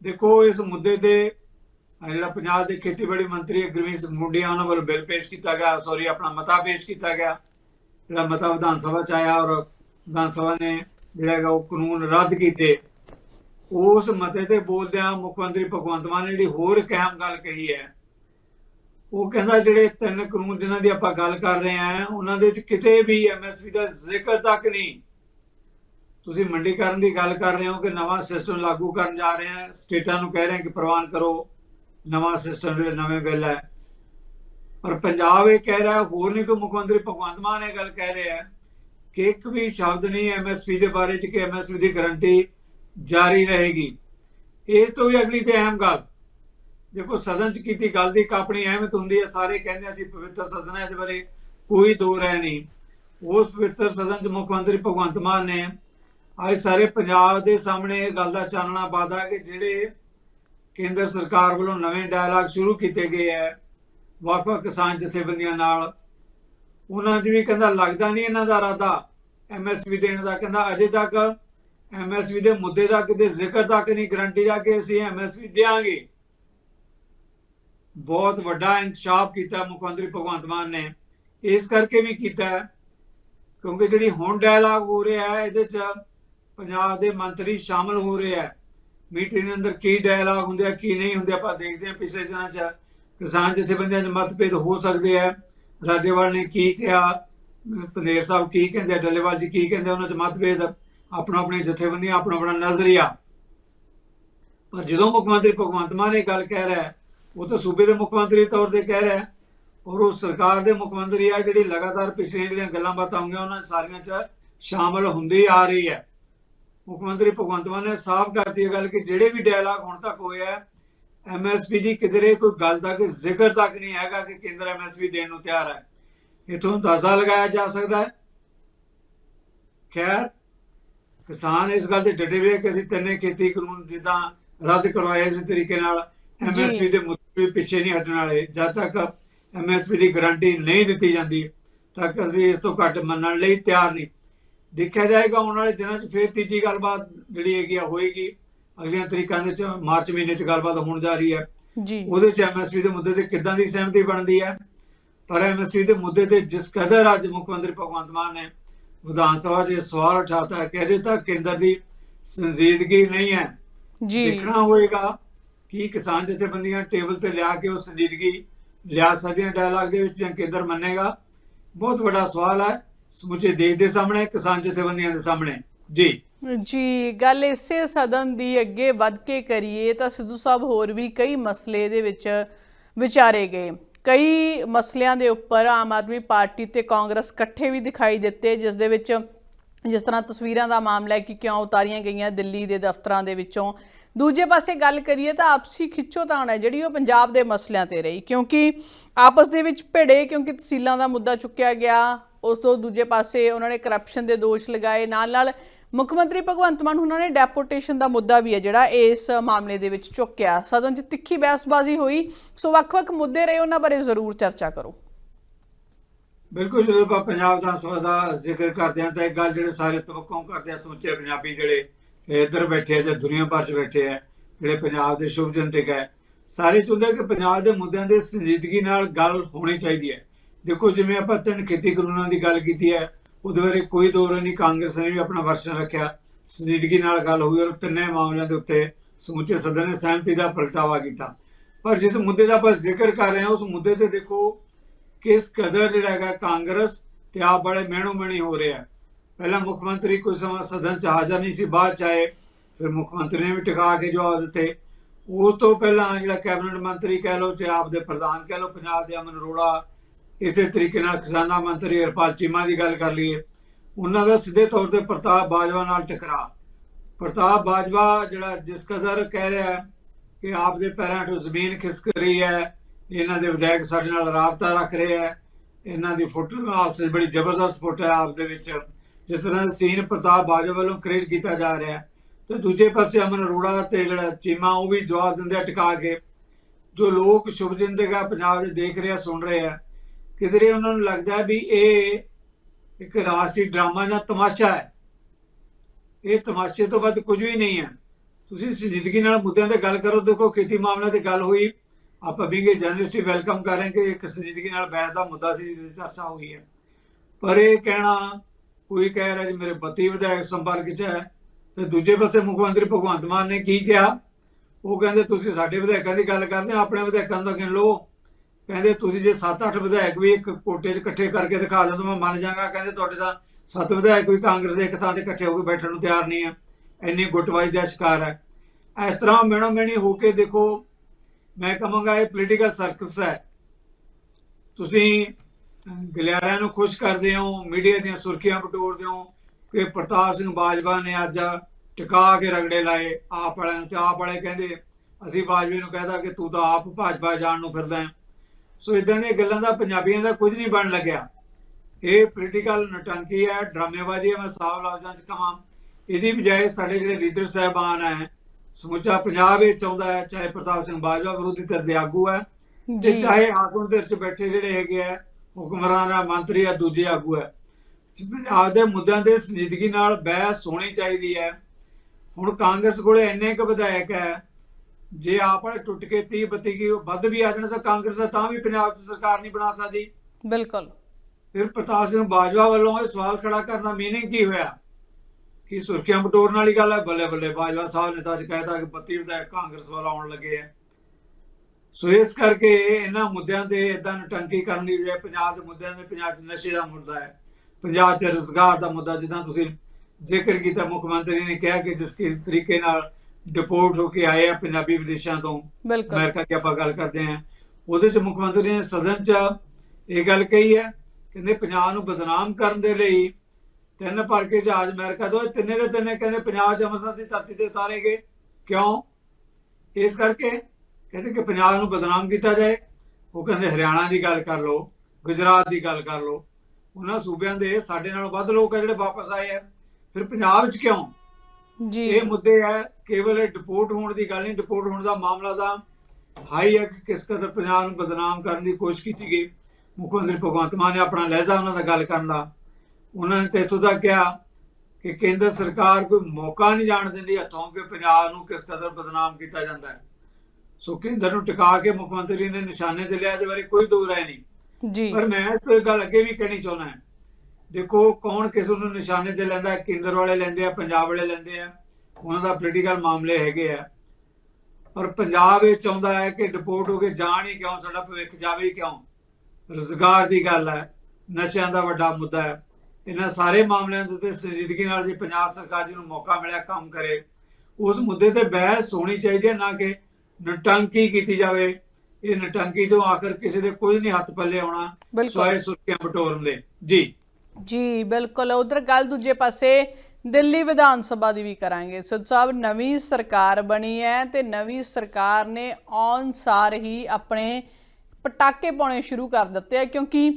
ਦੇਖੋ, ਇਸ ਮੁੱਦੇ ਤੇ ਜਿਹੜਾ ਪੰਜਾਬ ਦੇ ਖੇਤੀਬਾੜੀ ਮੰਤਰੀ ਗੁਰਮੀਤ ਸਿੰਘ ਮੁੰਡਿਆ, ਉਹਨਾਂ ਵੱਲੋਂ ਬਿੱਲ ਪੇਸ਼ ਕੀਤਾ ਗਿਆ। ਸੌਰੀ ਆਪਣਾ ਮਤਾ ਪੇਸ਼ ਕੀਤਾ ਗਿਆ। ਜਿਹੜਾ ਮਤਾ ਵਿਧਾਨ ਸਭਾ ਚ ਆਇਆ ਔਰ ਵਿਧਾਨ ਸਭਾ ਨੇ ਜਿਹੜਾ ਹੈਗਾ ਉਹ ਕਾਨੂੰਨ ਰੱਦ ਕੀਤੇ। ਉਸ ਮਤੇ ਤੇ ਬੋਲਦਿਆਂ ਮੁੱਖ ਮੰਤਰੀ ਭਗਵੰਤ ਮਾਨ ਨੇ ਜਿਹੜੀ ਹੋਰ ਇੱਕ ਅਹਿਮ ਗੱਲ ਕਹੀ ਹੈ, ਉਹ ਕਹਿੰਦਾ ਜਿਹੜੇ ਤਿੰਨ ਕਾਨੂੰਨ ਜਿਨ੍ਹਾਂ ਦੀ ਆਪਾਂ ਗੱਲ ਕਰ ਰਹੇ ਹਾਂ, ਉਹਨਾਂ ਦੇ ਵਿੱਚ ਕਿਤੇ ਵੀ ਐਮਐਸਪੀ ਦਾ ਜ਼ਿਕਰ ਤੱਕ ਨਹੀਂ। ਤੁਸੀਂ ਮੰਡੀਕਰਨ ਦੀ ਗੱਲ ਕਰ ਰਹੇ ਹੋ ਕਿ ਨਵਾਂ ਸਿਸਟਮ ਲਾਗੂ ਕਰਨ ਜਾ ਰਹੇ ਹਾਂ, ਸਟੇਟਾਂ ਨੂੰ ਕਹਿ ਰਹੇ ਕਿ ਪ੍ਰਵਾਨ ਕਰੋ, ਨਵਾਂ ਸਿਸਟਮ ਜਿਹੜੇ ਨਵੇਂ ਬਿੱਲ ਹੈ। ਪਰ ਪੰਜਾਬ ਇਹ ਕਹਿ ਰਿਹਾ, ਹੋਰ ਨਹੀਂ ਕੋਈ ਮੁੱਖ ਮੰਤਰੀ ਭਗਵੰਤ ਮਾਨ ਇਹ ਗੱਲ ਕਹਿ ਰਿਹਾ ਕਿ ਇੱਕ ਵੀ ਸ਼ਬਦ ਨਹੀਂ ਐਮਐਸਪੀ ਦੇ ਬਾਰੇ ਚ, ਕਿ ਐਮਐਸਪੀ ਦੀ ਗਾਰੰਟੀ ਜਾਰੀ ਰਹੇਗੀ। ਇਸ ਤੋਂ ਵੀ ਅਗਲੀ ਤੇ ਅਹਿਮ ਗੱਲ। ਦੇਖੋ, ਸਦਨ ਚ ਕੀਤੀ ਗੱਲ ਦੀ ਆਪਣੀ ਅਹਿਮਤ ਹੁੰਦੀ ਹੈ। ਸਾਰੇ ਕਹਿੰਦੇ ਅਸੀਂ ਪਵਿੱਤਰ ਸਦਨ ਹੈ, ਇਹਦੇ ਬਾਰੇ ਕੋਈ ਦੋ ਰਹਿ ਨਹੀਂ। ਉਸ ਪਵਿੱਤਰ ਸਦਨ ਚ ਮੁੱਖ ਮੰਤਰੀ ਭਗਵੰਤ ਮਾਨ ਨੇ ਅੱਜ ਸਾਰੇ ਪੰਜਾਬ ਦੇ ਸਾਹਮਣੇ ਇਹ ਗੱਲ ਦਾ ਚਾਨਣਾ ਪਾਦਾ ਕਿ ਜਿਹੜੇ ਕੇਂਦਰ ਸਰਕਾਰ ਵੱਲੋਂ ਨਵੇਂ ਡਾਇਲਾਗ ਸ਼ੁਰੂ ਕੀਤੇ ਗਏ ਹੈ, ਵੱਖ-ਵੱਖ ਕਿਸਾਨ ਜਥੇਬੰਦੀਆਂ ਨਾਲ, ਉਹਨਾਂ 'ਚ ਵੀ ਕਹਿੰਦਾ ਲੱਗਦਾ ਨਹੀਂ ਇਹਨਾਂ ਦਾ ਇਰਾਦਾ। ਐਮਐਸਪੀ ਦੇਣ ਦਾ ਕਹਿੰਦਾ ਅਜੇ ਤੱਕ ਐਮਐਸਪੀ ਦੇ ਮੁੱਦੇ ਦਾ ਕਿਤੇ ਜ਼ਿਕਰ ਤੱਕ ਨਹੀਂ ਗਰੰਟੀ ਦਾ ਕਿ ਅਸੀਂ ਐਮਐਸਪੀ ਦੇਾਂਗੇ ਬਹੁਤ ਵੱਡਾ ਇਨਕਸ਼ਾਫ ਕੀਤਾ ਮੁੱਖ ਮੰਤਰੀ ਭਗਵੰਤ ਮਾਨ ਨੇ। ਇਸ ਕਰਕੇ ਵੀ ਕੀਤਾ ਹੈ ਕਿਉਂਕਿ ਜਿਹੜੀ ਹੁਣ ਡਾਇਲਾਗ ਹੋ ਰਿਹਾ ਹੈ ਇਹਦੇ 'ਚ ਪੰਜਾਬ ਦੇ ਮੰਤਰੀ ਸ਼ਾਮਲ ਹੋ ਰਹੇ ਹੈ। ਮੀਟਿੰਗ ਦੇ ਅੰਦਰ ਕੀ ਡਾਇਲਾਗ ਹੁੰਦੇ ਆ ਕੀ ਨਹੀਂ ਹੁੰਦੇ ਆਪਾਂ ਦੇਖਦੇ ਹਾਂ ਪਿਛਲੇ ਦਿਨਾਂ 'ਚ ਕਿਸਾਨ ਜਥੇਬੰਦੀਆਂ 'ਚ ਮਤਭੇਦ ਹੋ ਸਕਦੇ ਆ ਰਾਜੇਵਾਲ ਨੇ ਕੀ ਕਿਹਾ ਪਦੇਰ ਸਾਹਿਬ ਕੀ ਕਹਿੰਦੇ ਡੱਲੇਵਾਲ ਜੀ ਕੀ ਕਹਿੰਦੇ ਆ, ਉਹਨਾਂ 'ਚ ਮਤਭੇਦ ਆਪਣਾ ਆਪਣੇ ਜਥੇਬੰਦੀਆਂ ਆਪਣਾ ਆਪਣਾ ਨਜ਼ਰੀਆ। ਪਰ ਜਦੋਂ ਮੁੱਖ ਮੰਤਰੀ ਭਗਵੰਤ ਮਾਨ ਇਹ ਗੱਲ ਕਹਿ ਰਿਹਾ ਉਹ ਤਾਂ ਸੂਬੇ ਦੇ ਮੁੱਖ ਮੰਤਰੀ ਤੌਰ ਤੇ ਕਹਿ ਰਿਹਾ ਔਰ ਉਹ ਸਰਕਾਰ ਦੇ ਮੁੱਖ ਮੰਤਰੀ ਆ, ਜਿਹੜੀ ਲਗਾਤਾਰ ਪਿਛਲੇ ਜਿਹੜੀਆਂ ਗੱਲਾਂ ਬਾਤਾਂ ਹੋਈਆਂ ਉਹਨਾਂ ਸਾਰੀਆਂ 'ਚ ਸ਼ਾਮਲ ਹੁੰਦੀ ਆ ਰਹੀ ਹੈ। ਮੁੱਖ ਮੰਤਰੀ ਭਗਵੰਤ ਮਾਨ ਨੇ ਸਾਫ਼ ਕਰਤੀ ਇਹ ਗੱਲ ਕਿ ਜਿਹੜੇ ਵੀ ਡਾਇਲਾਗ ਹੁਣ ਤੱਕ ਹੋਏ ਆ ਐਮਐਸਪੀ ਦੀ ਕਿਧਰੇ ਕੋਈ ਗੱਲ ਤੱਕ, ਜ਼ਿਕਰ ਤੱਕ ਨਹੀਂ ਹੈਗਾ ਕਿ ਕੇਂਦਰ ਐਮਐਸਪੀ ਦੇਣ ਨੂੰ ਤਿਆਰ ਹੈ। ਇਥੋਂ ਅੰਦਾਜ਼ਾ ਲਗਾਇਆ ਜਾ ਸਕਦਾ ਹੈ। ਖੈਰ ਕਿਸਾਨ ਇਸ ਗੱਲ ਤੇ ਡਟੇ ਹੋਏ ਕਿ ਅਸੀਂ ਤਿੰਨੇ ਖੇਤੀ ਕਾਨੂੰਨ ਜਿੱਦਾਂ ਰੱਦ ਕਰਵਾਏ ਇਸ ਤਰੀਕੇ ਨਾਲ। ਐਮਐਸਪੀ ਦੇ ਮੁੱਦੇ ਵੀ ਪਿੱਛੇ ਨਹੀਂ ਹਟਣ ਵਾਲੇ। ਜਦ ਤੱਕ ਐਮਐਸਪੀ ਦੀ ਗਾਰੰਟੀ ਨਹੀਂ ਦਿੱਤੀ ਜਾਂਦੀ ਤੱਕ ਅਸੀਂ ਇਸ ਤੋਂ ਘੱਟ ਮੰਨਣ ਲਈ ਤਿਆਰ ਨਹੀਂ। ਦੇਖਿਆ ਜਾਏਗਾ ਆਉਣ ਵਾਲੇ ਦਿਨਾਂ 'ਚ ਫਿਰ ਤੀਜੀ ਗੱਲਬਾਤ ਜਿਹੜੀ ਹੈਗੀ ਆ ਹੋਏਗੀ। ਅਗਲੀਆਂ ਤਰੀਕਾਂ ਦੇ ਚ ਮਾਰਚ ਮਹੀਨੇ 'ਚ ਗੱਲਬਾਤ ਹੋਣ ਜਾ ਰਹੀ ਹੈ। ਜੀ। ਉਹਦੇ 'ਚ ਐਮਐਸਪੀ ਦੇ ਮੁੱਦੇ ਤੇ ਕਿੱਦਾਂ ਦੀ ਸਹਿਮਤੀ ਬਣਦੀ ਹੈ? ਪਰ ਐਮਐਸਪੀ ਦੇ ਮੁੱਦੇ ਤੇ ਜਿਸ ਕਦਰ ਅੱਜ ਮੁੱਖ ਮੰਤਰੀ ਭਗਵੰਤ ਮਾਨ ਨੇ ਵਿਧਾਨ ਸਭਾ 'ਚ ਸਵਾਲ ਉਠਾਤਾ ਹੈ ਕਿ ਅਜੇ ਤੱਕ ਕੇਂਦਰ ਦੀ ਸੰਜੀਦਗੀ ਨਹੀਂ ਹੈ। ਜੀ। ਦੇਖਣਾ ਹੋਏਗਾ ਕਿ ਕਿਸਾਨ ਜਥੇਬੰਦੀਆਂ ਟੇਬਲ ਤੇ ਲਿਆ ਕੇ ਉਹ ਸੰਜੀਦਗੀ ਲਿਆ ਸਕਦੀਆਂ ਡਾਇਲਾਗ ਦੇ ਵਿੱਚ ਜਾਂ ਕੇਂਦਰ ਮੰਨੇਗਾ। ਬਹੁਤ ਵੱਡਾ ਸਵਾਲ ਹੈ ਸਮੁੱਚੇ ਦੇਸ਼ ਦੇ ਸਾਹਮਣੇ ਕਿਸਾਨ ਜਥੇਬੰਦੀਆਂ ਦੇ ਸਾਹਮਣੇ। ਜੀ। ਜੀ ਗੱਲ ਇਸੇ ਸਦਨ ਦੀ ਅੱਗੇ ਵੱਧ ਕੇ ਕਰੀਏ ਤਾਂ ਸਿੱਧੂ ਸਾਹਿਬ ਹੋਰ ਵੀ ਕਈ ਮਸਲੇ ਦੇ ਵਿੱਚ ਵਿਚਾਰੇ ਗਏ। ਕਈ ਮਸਲਿਆਂ ਦੇ ਉੱਪਰ ਆਮ ਆਦਮੀ ਪਾਰਟੀ ਤੇ ਕਾਂਗਰਸ ਇਕੱਠੇ ਵੀ ਦਿਖਾਈ ਦਿੱਤੇ, ਜਿਸ ਦੇ ਵਿੱਚ ਜਿਸ ਤਰ੍ਹਾਂ ਤਸਵੀਰਾਂ ਦਾ ਮਾਮਲਾ ਹੈ ਕਿ ਕਿਉਂ ਉਤਾਰੀਆਂ ਗਈਆਂ ਦਿੱਲੀ ਦੇ ਦਫ਼ਤਰਾਂ ਦੇ ਵਿੱਚੋਂ। ਦੂਜੇ ਪਾਸੇ ਗੱਲ ਕਰੀਏ ਤਾਂ ਆਪਸੀ ਖਿੱਚੋਤਾਣ ਹੈ ਜਿਹੜੀ ਉਹ ਪੰਜਾਬ ਦੇ ਮਸਲਿਆਂ ਤੇ ਰਹੀ, ਕਿਉਂਕਿ ਆਪਸ ਦੇ ਵਿੱਚ ਭਿੜੇ, ਕਿਉਂਕਿ ਤਹਿਸੀਲਾਂ ਦਾ ਮੁੱਦਾ ਚੁੱਕਿਆ ਗਿਆ। ਉਸ ਤੋਂ ਦੂਜੇ ਪਾਸੇ ਉਹਨਾਂ ਨੇ ਕਰਪਸ਼ਨ ਦੇ ਦੋਸ਼ ਲਗਾਏ। ਨਾਲ ਨਾਲ ਮੁੱਖ ਮੰਤਰੀ ਭਗਵੰਤ ਮਾਨ ਉਹਨਾਂ ਨੇ ਡੈਪੂਟੇਸ਼ਨ ਦਾ ਮੁੱਦਾ ਵੀ ਹੈ ਜਿਹੜਾ ਇਸ ਮਾਮਲੇ ਦੇ ਵਿੱਚ ਚੁੱਕਿਆ। ਸਦਨ 'ਚ ਤਿੱਖੀ ਬਹਿਸਬਾਜ਼ੀ ਹੋਈ। ਸੋ ਵੱਖ-ਵੱਖ ਮੁੱਦੇ ਰਹੇ, ਉਹਨਾਂ ਬਾਰੇ ਜ਼ਰੂਰ ਚਰਚਾ ਕਰੋ। ਬਿਲਕੁਲ, ਜਦੋਂ ਆਪਾਂ ਪੰਜਾਬ ਦਾ ਸਭਾ ਦਾ ਜ਼ਿਕਰ ਕਰਦੇ ਹਾਂ ਤਾਂ ਇੱਕ ਗੱਲ ਜਿਹੜੇ ਸਾਰੇ ਤਵੱਕੋਂ ਕਰਦੇ ਆ, ਸਮੁੱਚੇ ਪੰਜਾਬੀ ਜਿਹੜੇ ਇੱਧਰ ਬੈਠੇ ਆ ਜਾਂ ਦੁਨੀਆ ਭਰ 'ਚ ਬੈਠੇ ਆ, ਜਿਹੜੇ ਪੰਜਾਬ ਦੇ ਸ਼ੁਭ ਜਨਤਕ ਹੈ, ਸਾਰੇ ਚਾਹੁੰਦੇ ਕਿ ਪੰਜਾਬ ਦੇ ਮੁੱਦਿਆਂ ਦੇ ਸੰਜੀਦਗੀ ਨਾਲ ਗੱਲ ਹੋਣੀ ਚਾਹੀਦੀ ਹੈ। ਦੇਖੋ, ਜਿਵੇਂ ਆਪਾਂ ਤਿੰਨ ਖੇਤੀ ਕਾਨੂੰਨਾਂ ਦੀ ਗੱਲ ਕੀਤੀ ਹੈ ਉਹਦੇ ਬਾਰੇ ਕੋਈ ਦੋਰ ਨਹੀਂ, ਕਾਂਗਰਸ ਨੇ ਵੀ ਆਪਣਾ ਵਰਸ਼ਨ ਰੱਖਿਆ। ਸੰਜੀਦਗੀ ਨਾਲ ਗੱਲ ਹੋਈ ਔਰ ਤਿੰਨੇ ਮਾਮਲਿਆਂ ਦੇ ਉੱਤੇ ਸਮੁੱਚੇ ਸਦਨ ਨੇ ਸਹਿਮਤੀ ਦਾ ਪ੍ਰਗਟਾਵਾ ਕੀਤਾ। ਪਰ ਜਿਸ ਮੁੱਦੇ ਦਾ ਆਪਾਂ ਜ਼ਿਕਰ ਕਰ ਰਹੇ ਹਾਂ, ਉਸ ਮੁੱਦੇ ਤੇ ਦੇਖੋ ਕਿਸ ਕਦਰ ਜਿਹੜਾ ਹੈਗਾ ਕਾਂਗਰਸ ਤੇ ਆਪ ਬੜੇ ਮਹਿਣੋ ਮਿਹਣੀ ਹੋ ਰਿਹਾ ਪਹਿਲਾਂ ਮੁੱਖ ਮੰਤਰੀ ਕੋਈ ਸਮਾਂ ਸਦਨ ਚ ਹਾਜ਼ਰ ਨਹੀਂ ਸੀ, ਬਾਅਦ ਚ ਆਏ, ਫਿਰ ਮੁੱਖ ਮੰਤਰੀ ਨੇ ਵੀ ਟਿਕਾ ਕੇ ਜਵਾਬ ਦਿੱਤੇ। ਉਸ ਤੋਂ ਪਹਿਲਾਂ ਜਿਹੜਾ ਕੈਬਨਿਟ ਮੰਤਰੀ ਕਹਿ ਲਓ ਤੇ ਆਪ ਦੇ ਪ੍ਰਧਾਨ ਕਹਿ ਲਓ, ਪੰਜਾਬ ਦੇ ਅਮਨ ਅਰੋੜਾ ਇਸੇ ਤਰੀਕੇ ਨਾਲ ਖਜ਼ਾਨਾ ਮੰਤਰੀ ਹਰਪਾਲ ਚੀਮਾ ਦੀ ਗੱਲ ਕਰ ਲਈਏ। ਉਹਨਾਂ ਦਾ ਸਿੱਧੇ ਤੌਰ ਤੇ ਪ੍ਰਤਾਪ ਬਾਜਵਾ ਨਾਲ ਟਕਰਾ ਪ੍ਰਤਾਪ ਬਾਜਵਾ ਜਿਹੜਾ ਜਿਸ ਕਦਰ ਕਹਿ ਰਿਹਾ ਕਿ ਆਪ ਦੇ ਪੈਰਾਂ 'ਤੋਂ ਜ਼ਮੀਨ ਖਿਸਕ ਰਹੀ ਹੈ, ਇਹਨਾਂ ਦੇ ਵਿਧਾਇਕ ਸਾਡੇ ਨਾਲ ਰਾਬਤਾ ਰੱਖ ਰਹੇ ਹੈ। ਇਹਨਾਂ ਦੀ ਫੁੱਟ, ਆਪਸ ਵਿੱਚ ਬੜੀ ਜ਼ਬਰਦਸਤ ਫੁੱਟ ਹੈ ਆਪ ਦੇ ਵਿੱਚ। ਜਿਸ ਤਰ੍ਹਾਂ ਦਾ ਸੀਨ ਪ੍ਰਤਾਪ ਬਾਜਵਾ ਵੱਲੋਂ ਕ੍ਰੀਏਟ ਕੀਤਾ ਜਾ ਰਿਹਾ ਹੈ। ਤੇ ਦੂਜੇ ਪਾਸੇ ਅਮਨ ਅਰੋੜਾ ਤੇ ਜਿਹੜਾ ਚੀਮਾ ਉਹ ਵੀ ਜਵਾਬ ਦਿੰਦੇ ਆ ਟਿਕਾ ਕੇ। ਜੋ ਲੋਕ ਸ਼ੁਭ ਜ਼ਿੰਦਗਾ ਪੰਜਾਬ ਦੇ ਦੇਖ ਰਿਹਾ ਸੁਣ ਰਹੇ ਆ। ਕਿਧਰੇ ਉਹਨਾਂ ਨੂੰ ਲੱਗਦਾ ਵੀ ਇਹ ਇੱਕ ਰਾਸੀ ਡਰਾਮਾ ਜਾਂ ਤਮਾਸ਼ਾ ਹੈ। ਇਹ ਤਮਾਸ਼ੇ ਤੋਂ ਵੱਧ ਕੁਝ ਵੀ ਨਹੀਂ ਹੈ। ਤੁਸੀਂ ਸੰਜੀਦਗੀ ਨਾਲ ਮੁੱਦਿਆਂ ਤੇ ਗੱਲ ਕਰੋ, ਦੇਖੋ ਖੇਤੀ ਮਾਮਲਾ ਤੇ ਗੱਲ ਹੋਈ। ਆਪਾਂ ਵਿੰਗੇ ਜਰਨਲਿਸਟ ਵੈਲਕਮ ਕਰ ਰਹੇ ਕਿ ਇੱਕ ਸੰਜੀਦਗੀ ਨਾਲ ਬਹਿਸ ਦਾ ਮੁੱਦਾ ਸੀ, ਜਿਹਦੀ ਚਰਚਾ ਹੋਈ ਹੈ ਪਰ ਇਹ ਕਹਿਣਾ, ਕੋਈ ਕਹਿ ਰਿਹਾ ਜੀ ਮੇਰੇ ਪਤੀ ਵਿਧਾਇਕ ਸੰਪਰਕ 'ਚ ਹੈ, ਤੇ ਦੂਜੇ ਪਾਸੇ ਮੁੱਖ ਮੰਤਰੀ ਭਗਵੰਤ ਮਾਨ ਨੇ ਕੀ ਕਿਹਾ? ਉਹ ਕਹਿੰਦੇ, ਤੁਸੀਂ ਸਾਡੇ ਵਿਧਾਇਕਾਂ ਦੀ ਗੱਲ ਕਰਦੇ ਹੋ, ਆਪਣੇ ਵਿਧਾਇਕਾਂ ਦਾ ਗਿਣ ਲਓ। ਕਹਿੰਦੇ ਤੁਸੀਂ ਜੇ 7-8 ਵਿਧਾਇਕ ਵੀ ਇੱਕ ਕੋਟੇ 'ਚ ਇਕੱਠੇ ਕਰਕੇ ਦਿਖਾ ਦਿਓ ਤਾਂ ਮੈਂ ਮੰਨ ਜਾਗਾ, ਕਹਿੰਦੇ ਤੁਹਾਡੇ ਤਾਂ ਸੱਤ ਵਿਧਾਇਕ ਵੀ ਕਾਂਗਰਸ ਦੇ ਇੱਕ ਥਾਂ ਤੇ ਇਕੱਠੇ ਹੋ ਕੇ ਬੈਠਣ ਨੂੰ ਤਿਆਰ ਨਹੀਂ ਹੈ ਇੰਨੀ ਗੁੱਟਬਾਜ਼ੀ ਦਾ ਸ਼ਿਕਾਰ ਹੈ। ਇਸ ਤਰ੍ਹਾਂ ਮੈਣੋ ਮੈਣੀ ਹੋ ਕੇ ਦੇਖੋ, ਮੈਂ ਕਹਾਂਗਾ ਇਹ ਪੋਲੀਟੀਕਲ ਸਰਕਸ ਹੈ। ਤੁਸੀਂ ਗਲਿਆਰਿਆਂ ਨੂੰ ਖੁਸ਼ ਕਰਦੇ ਹੋ, ਮੀਡੀਆ ਦੀਆਂ ਸੁਰਖੀਆਂ ਬਟੋਰਦੇ ਹੋ ਕਿ ਪ੍ਰਤਾਪ ਸਿੰਘ ਬਾਜਵਾ ਨੇ ਅੱਜ ਟਿਕਾ ਕੇ ਰਗੜੇ ਲਾਏ ਆਪ ਵਾਲਿਆਂ ਨੂੰ ਤੇ ਆਪ ਵਾਲੇ ਕਹਿੰਦੇ, ਅਸੀਂ ਬਾਜਵੇ ਨੂੰ ਕਹਿਦਾ ਕਿ ਤੂੰ ਤਾਂ ਆਪ ਭਾਜਪਾ ਜਾਣ ਨੂੰ ਫਿਰਦਾ ਹੈ। ਸੋ ਇਦਾਂ ਦੀਆਂ ਗੱਲਾਂ ਦਾ ਪੰਜਾਬੀਆਂ ਦਾ ਕੁਝ ਨਹੀਂ ਬਣ ਲੱਗਿਆ। ਇਹ ਪੋਲੀਟੀਕਲ ਨਟੰਕੀ ਹੈ ਡਰਾਮੇਬਾਜ਼ੀ ਹੈ ਮੈਂ ਸਾਫ਼ ਲਫ਼ਜ਼ਾਂ 'ਚ ਕਹਾਂ ਇਹਦੀ ਬਜਾਏ ਸਾਡੇ ਜਿਹੜੇ ਲੀਡਰ ਸਾਹਿਬਾਨ ਹੈ ਸਮੁੱਚਾ ਪੰਜਾਬ ਇਹ ਚਾਹੁੰਦਾ ਹੈ ਚਾਹੇ ਪ੍ਰਤਾਪ ਸਿੰਘ ਬਾਜਵਾ ਵਿਰੋਧੀ ਧਿਰ ਦੇ ਆਗੂ ਹੈ ਤੇ ਚਾਹੇ ਆਗੂ ਧਿਰ 'ਚ ਬੈਠੇ ਜਿਹੜੇ ਹੈਗੇ ਆ ਹੁਕਮਰਾਨ ਆ ਮੰਤਰੀ ਆ ਦੂਜੇ ਆਗੂ ਹੈ। ਪੰਜਾਬ ਦੇ ਮੁੱਦਿਆਂ ਦੇ ਸੰਜੀਦਗੀ ਨਾਲ ਬਹਿਸ ਹੋਣੀ ਚਾਹੀਦੀ ਹੈ। ਹੁਣ ਕਾਂਗਰਸ ਕੋਲੇ ਇੰਨੇ ਕੁ ਵਿਧਾਇਕ ਹੈ ਜੇ ਆਪ ਵਾਲੇ ਟੁੱਟ ਕੇ 30 32 ਕੀ ਵੱਧ ਵੀ ਆ ਜਾਣ ਤਾਂ ਕਾਂਗਰਸ ਦਾ ਤਾਂ ਵੀ ਪੰਜਾਬ 'ਚ ਸਰਕਾਰ ਨਹੀਂ ਬਣਾ ਸਕਦੀ। ਬਿਲਕੁਲ। ਫਿਰ ਪ੍ਰਤਾਪ ਸਿੰਘ ਬਾਜਵਾ ਵੱਲੋਂ ਇਹ ਸਵਾਲ ਖੜਾ ਕਰਨ ਦਾ ਮੀਨਿੰਗ ਕੀ ਹੋਇਆ? ਕੀ ਸੁਰਖੀਆਂ ਬਟੋਰਨ ਵਾਲੀ ਗੱਲ ਹੈ? ਬੱਲੇ ਬੱਲੇ ਬਾਜਵਾ ਸਾਹਿਬ ਨੇ ਤਾਂ ਅੱਜ ਕਹਿਤਾ ਕਿ 32 ਵਿਧਾਇਕ ਕਾਂਗਰਸ ਵੱਲ ਆਉਣ ਲੱਗੇ ਆ। ਸੋ ਇਸ ਕਰਕੇ ਇਹਨਾਂ ਮੁੱਦਿਆਂ ਤੇ ਇਦਾਂ ਨਟੰਕੀ ਕਰਨ ਦੀ ਬਜਾਏ ਪੰਜਾਬ ਦੇ ਮੁੱਦਿਆਂ ਦੇ ਪੰਜਾਬ 'ਚ ਨਸ਼ੇ ਦਾ ਮੁੱਦਾ ਹੈ। ਪੰਜਾਬ 'ਚ ਰੁਜ਼ਗਾਰ ਦਾ ਮੁੱਦਾ ਜਿੱਦਾਂ ਤੁਸੀਂ ਜ਼ਿਕਰ ਕੀਤਾ ਮੁੱਖ ਮੰਤਰੀ ਨੇ ਕਿਹਾ ਕਿ ਜਿਸ ਤਰੀਕੇ ਨਾਲ ਡਿਪੋਰਟ ਹੋ ਕੇ ਆਏ ਆ ਪੰਜਾਬੀ ਵਿਦੇਸ਼ਾਂ ਤੋਂ ਬਿਲਕੁਲ। ਅਮਰੀਕਾ ਦੀ ਆਪਾਂ ਗੱਲ ਕਰਦੇ ਹਾਂ। ਉਹਦੇ ਚ ਮੁੱਖ ਮੰਤਰੀ ਨੇ ਸਦਨ ਚ ਇਹ ਗੱਲ ਕਹੀ ਹੈ ਕਹਿੰਦੇ ਪੰਜਾਬ ਨੂੰ ਬਦਨਾਮ ਕਰਨ ਦੇ ਲਈ ਤਿੰਨ ਭਰ ਕੇ ਜਹਾਜ਼ ਅਮਰੀਕਾ ਤੋਂ ਤਿੰਨੇ ਦੇ ਤਿੰਨੇ ਕਹਿੰਦੇ ਪੰਜਾਬ ਚ ਅੰਮ੍ਰਿਤਸਰ ਦੀ ਧਰਤੀ ਤੇ ਉਤਾਰੇਗੇ। ਕਿਉਂ? ਇਸ ਕਰਕੇ ਕਹਿੰਦੇ ਕਿ ਪੰਜਾਬ ਨੂੰ ਬਦਨਾਮ ਕੀਤਾ ਜਾਏ। ਉਹ ਕਹਿੰਦੇ ਹਰਿਆਣਾ ਦੀ ਗੱਲ ਕਰ ਲਓ ਗੁਜਰਾਤ ਦੀ ਗੱਲ ਕਰ ਲਓ। ਉਹਨਾਂ ਸੂਬਿਆਂ ਦੇ ਸਾਡੇ ਨਾਲੋਂ ਵੱਧ ਲੋਕ ਆ ਜਿਹੜੇ ਵਾਪਸ ਆਏ ਆ। ਫਿਰ ਪੰਜਾਬ 'ਚ ਕਿਉਂ? ਜੀ। ਇਹ ਮੁੱਦੇ ਹੈ ਕੇਵਲ ਡਿਪੋਰਟ ਹੋਣ ਦੀ ਗੱਲ ਨਹੀਂ ਡਿਪੋਰਟ ਹੋਣ ਦਾ ਮਾਮਲਾ ਦਾ ਹਾਈ ਹੈ ਕਿ ਕਿਸ ਕਦਰ ਪੰਜਾਬ ਨੂੰ ਬਦਨਾਮ ਕਰਨ ਦੀ ਕੋਸ਼ਿਸ਼ ਕੀਤੀ ਗਈ। ਮੁੱਖ ਮੰਤਰੀ ਭਗਵੰਤ ਮਾਨ ਨੇ ਆਪਣਾ ਲਹਿਜ਼ਾ ਉਹਨਾਂ ਦਾ ਗੱਲ ਕਰਨ ਦਾ। ਉਹਨਾਂ ਨੇ ਤੇ ਇੱਥੋਂ ਤੱਕ ਕਿਹਾ ਕਿ ਕੇਂਦਰ ਸਰਕਾਰ ਕੋਈ ਮੌਕਾ ਨਹੀਂ ਜਾਣ ਦਿੰਦੀ ਹੱਥੋਂ ਕਿ ਪੰਜਾਬ ਨੂੰ ਕਿਸ ਕਦਰ ਬਦਨਾਮ ਕੀਤਾ ਜਾਂਦਾ ਹੈ। ਸੋ ਕੇਂਦਰ ਨੂੰ ਟਿਕਾ ਕੇ ਮੁੱਖ ਮੰਤਰੀ ਨੇ ਨਿਸ਼ਾਨੇ ਤੇ ਲਿਆ ਇਹਦੇ ਬਾਰੇ ਕੋਈ ਦੋ ਰਾਏ ਨਹੀਂ। ਜੀ। ਪਰ ਮੈਂ ਇਸ ਗੱਲ ਅੱਗੇ ਵੀ ਕਹਿਣੀ ਚਾਹੁੰਦਾ ਹਾਂ ਦੇਖੋ ਕੌਣ ਕਿਸ ਨੂੰ ਨਿਸ਼ਾਨੇ ਤੇ ਲੈਂਦਾ ਹੈ, ਕੇਂਦਰ ਵਾਲੇ ਲੈਂਦੇ ਆ ਪੰਜਾਬ ਵਾਲੇ ਲੈਂਦੇ ਆ ਉਹਨਾਂ ਦਾ ਪੋਲੀਟੀਕਲ ਮਾਮਲੇ ਹੈਗੇ ਆ। ਪਰ ਪੰਜਾਬ ਇਹ ਚਾਹੁੰਦਾ ਹੈ ਕਿ ਡਿਪੋਰਟ ਹੋ ਕੇ ਜਾਣ ਹੀ ਕਿਉਂ ਸਾਡਾ ਭਵਿੱਖ ਜਾਵੇ ਕਿਉਂ? ਰੁਜ਼ਗਾਰ ਦੀ ਗੱਲ ਹੈ ਨਸ਼ਿਆਂ ਦਾ ਵੱਡਾ ਮੁੱਦਾ ਹੈ। ਇਹਨਾਂ ਸਾਰੇ ਮਾਮਲਿਆਂ ਦੇ ਉੱਤੇ ਸੰਜੀਦਗੀ ਨਾਲ ਜੇ ਪੰਜਾਬ ਸਰਕਾਰ ਜੀ ਨੂੰ ਮੌਕਾ ਮਿਲਿਆ ਕੰਮ ਕਰੇ ਉਸ ਮੁੱਦੇ ਤੇ ਬਹਿਸ ਹੋਣੀ ਚਾਹੀਦੀ ਹੈ ਨਾ ਕਿ ਨਟੰਕੀ ਕੀਤੀ ਜਾਵੇ। ਇਹ ਨਟੰਕੀ ਤੋਂ ਆਖਰ ਕਿਸੇ ਦੇ ਕੁਝ ਨਹੀਂ ਹੱਥ ਪੱਲੇ ਆਉਣਾ। ਸਵਾਏ ਸੁਰਖੀਆਂ ਬਟੋਰਨ ਦੇ। ਜੀ। ਜੀ, ਬਿਲਕੁਲ। ਉਧਰ ਗੱਲ ਦੂਜੇ ਪਾਸੇ, ਦਿੱਲੀ ਵਿਧਾਨ ਸਭਾ ਦੀ ਵੀ ਕਰਾਂਗੇ। ਸੁਦ ਸਾਹਿਬ, ਨਵੀਂ ਸਰਕਾਰ ਬਣੀ ਹੈ ਤੇ ਨਵੀਂ ਸਰਕਾਰ ਨੇ ਔਨ ਸਾਰ ਹੀ ਆਪਣੇ ਪਟਾਕੇ ਪਾਉਣੇ ਸ਼ੁਰੂ ਕਰ ਦਿੱਤੇ ਆ, ਕਿਉਂਕਿ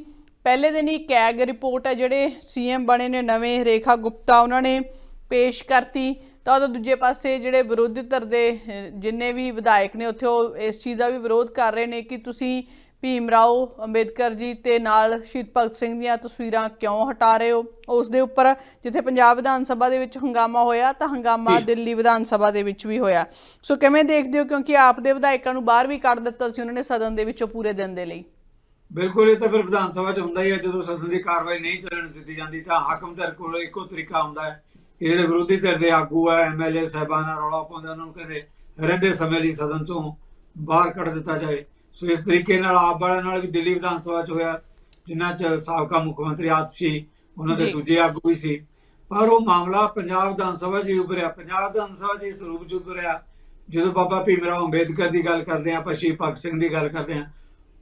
ਪਹਿਲੇ ਦਿਨ ਹੀ ਕੈਗ ਰਿਪੋਰਟ ਹੈ, ਜਿਹੜੇ ਸੀਐਮ ਬਣੇ ਨੇ, ਨਵੇਂ ਰੇਖਾ ਗੁਪਤਾ ਉਹਨਾਂ ਨੇ ਪੇਸ਼ ਕਰਤੀ। ਤਾਂ ਉਹਦੇ ਦੂਜੇ ਪਾਸੇ ਜਿਹੜੇ ਵਿਰੋਧੀ ਧਿਰ ਦੇ ਜਿੰਨੇ ਵੀ ਵਿਧਾਇਕ ਨੇ, ਉੱਥੇ ਉਹ ਇਸ ਚੀਜ਼ ਦਾ ਵੀ ਵਿਰੋਧ ਕਰ ਰਹੇ ਨੇ ਕਿ ਤੁਸੀਂ ਭੀਮ ਰਾਓ ਅੰਬੇਦਕਰ ਜੀ ਤੇ ਨਾਲ ਸ਼ਹੀਦ ਭਗਤ ਸਿੰਘ ਦੀਆਂ ਤਸਵੀਰਾਂ ਕਿਉਂ ਹਟਾ ਰਹੇ ਹੋ? ਉਸ ਦੇ ਉੱਪਰ ਜਿੱਥੇ ਪੰਜਾਬ ਵਿਧਾਨ ਸਭਾ ਦੇ ਵਿੱਚ ਹੰਗਾਮਾ ਹੋਇਆ ਤਾਂ ਹੰਗਾਮਾ। ਦਿੱਲੀ ਵਿਧਾਨ ਸਭਾ ਦੇ ਵਿੱਚ ਵੀ ਹੋਇਆ। ਸੋ ਕਿਵੇਂ ਦੇਖਦੇ ਹੋ? ਕਿਉਂਕਿ ਆਪ ਦੇ ਵਿਧਾਇਕਾਂ ਨੂੰ ਬਾਹਰ ਵੀ ਕੱਢ ਦਿੱਤਾ ਸੀ ਉਹਨਾਂ ਨੇ ਸਦਨ ਦੇ ਵਿੱਚੋਂ ਪੂਰੇ ਦਿਨ ਦੇ ਲਈ। ਬਿਲਕੁਲ ਇਹ ਤਾਂ ਫਿਰ ਵਿਧਾਨ ਸਭਾ 'ਚ ਹੁੰਦਾ ਹੀ ਹੈ। ਜਦੋਂ ਸਦਨ ਦੀ ਕਾਰਵਾਈ ਨਹੀਂ ਚੱਲਣ ਦਿੱਤੀ ਜਾਂਦੀ ਤਾਂ ਹਾਕਮ ਧਿਰ ਕੋਲ ਇੱਕੋ ਤਰੀਕਾ ਹੁੰਦਾ ਹੈ ਕਿ ਜਿਹੜੇ ਵਿਰੋਧੀ ਧਿਰ ਦੇ ਆਗੂ ਹੈ ਐਮਐਲਏ ਸਾਹਿਬਾਨ ਰੌਲਾ ਪਾਉਂਦੇ ਉਹਨਾਂ ਨੂੰ ਕਹਿੰਦੇ ਰਹਿੰਦੇ ਸਮੇਂ ਲਈ ਸਦਨ 'ਚੋਂ ਬਾਹਰ ਕੱਢ ਦਿੱਤਾ ਜਾਏ। ਸੋ ਇਸ ਤਰੀਕੇ ਨਾਲ ਆਪ ਵਾਲਿਆਂ ਨਾਲ ਵੀ ਦਿੱਲੀ ਵਿਧਾਨ ਸਭਾ 'ਚ ਹੋਇਆ ਜਿਨ੍ਹਾਂ 'ਚ ਸਾਬਕਾ ਮੁੱਖ ਮੰਤਰੀ ਆਤ ਸੀ ਉਹਨਾਂ ਦੇ। ਦੂਜੇ ਆਗੂ ਵੀ ਸੀ। ਪਰ ਉਹ ਮਾਮਲਾ ਪੰਜਾਬ ਵਿਧਾਨ ਸਭਾ 'ਚ ਉੱਭਰਿਆ ਪੰਜਾਬ ਵਿਧਾਨ ਸਭਾ 'ਚ ਇਸ ਰੂਪ 'ਚ ਉੱਭਰਿਆ ਜਦੋਂ ਬਾਬਾ ਭੀਮ ਰਾਓ ਅੰਬੇਦਕਰ ਦੀ ਗੱਲ ਕਰਦੇ ਆਪਾਂ ਸ਼ਹੀਦ ਭਗਤ ਸਿੰਘ ਦੀ ਗੱਲ ਕਰਦੇ ਹਾਂ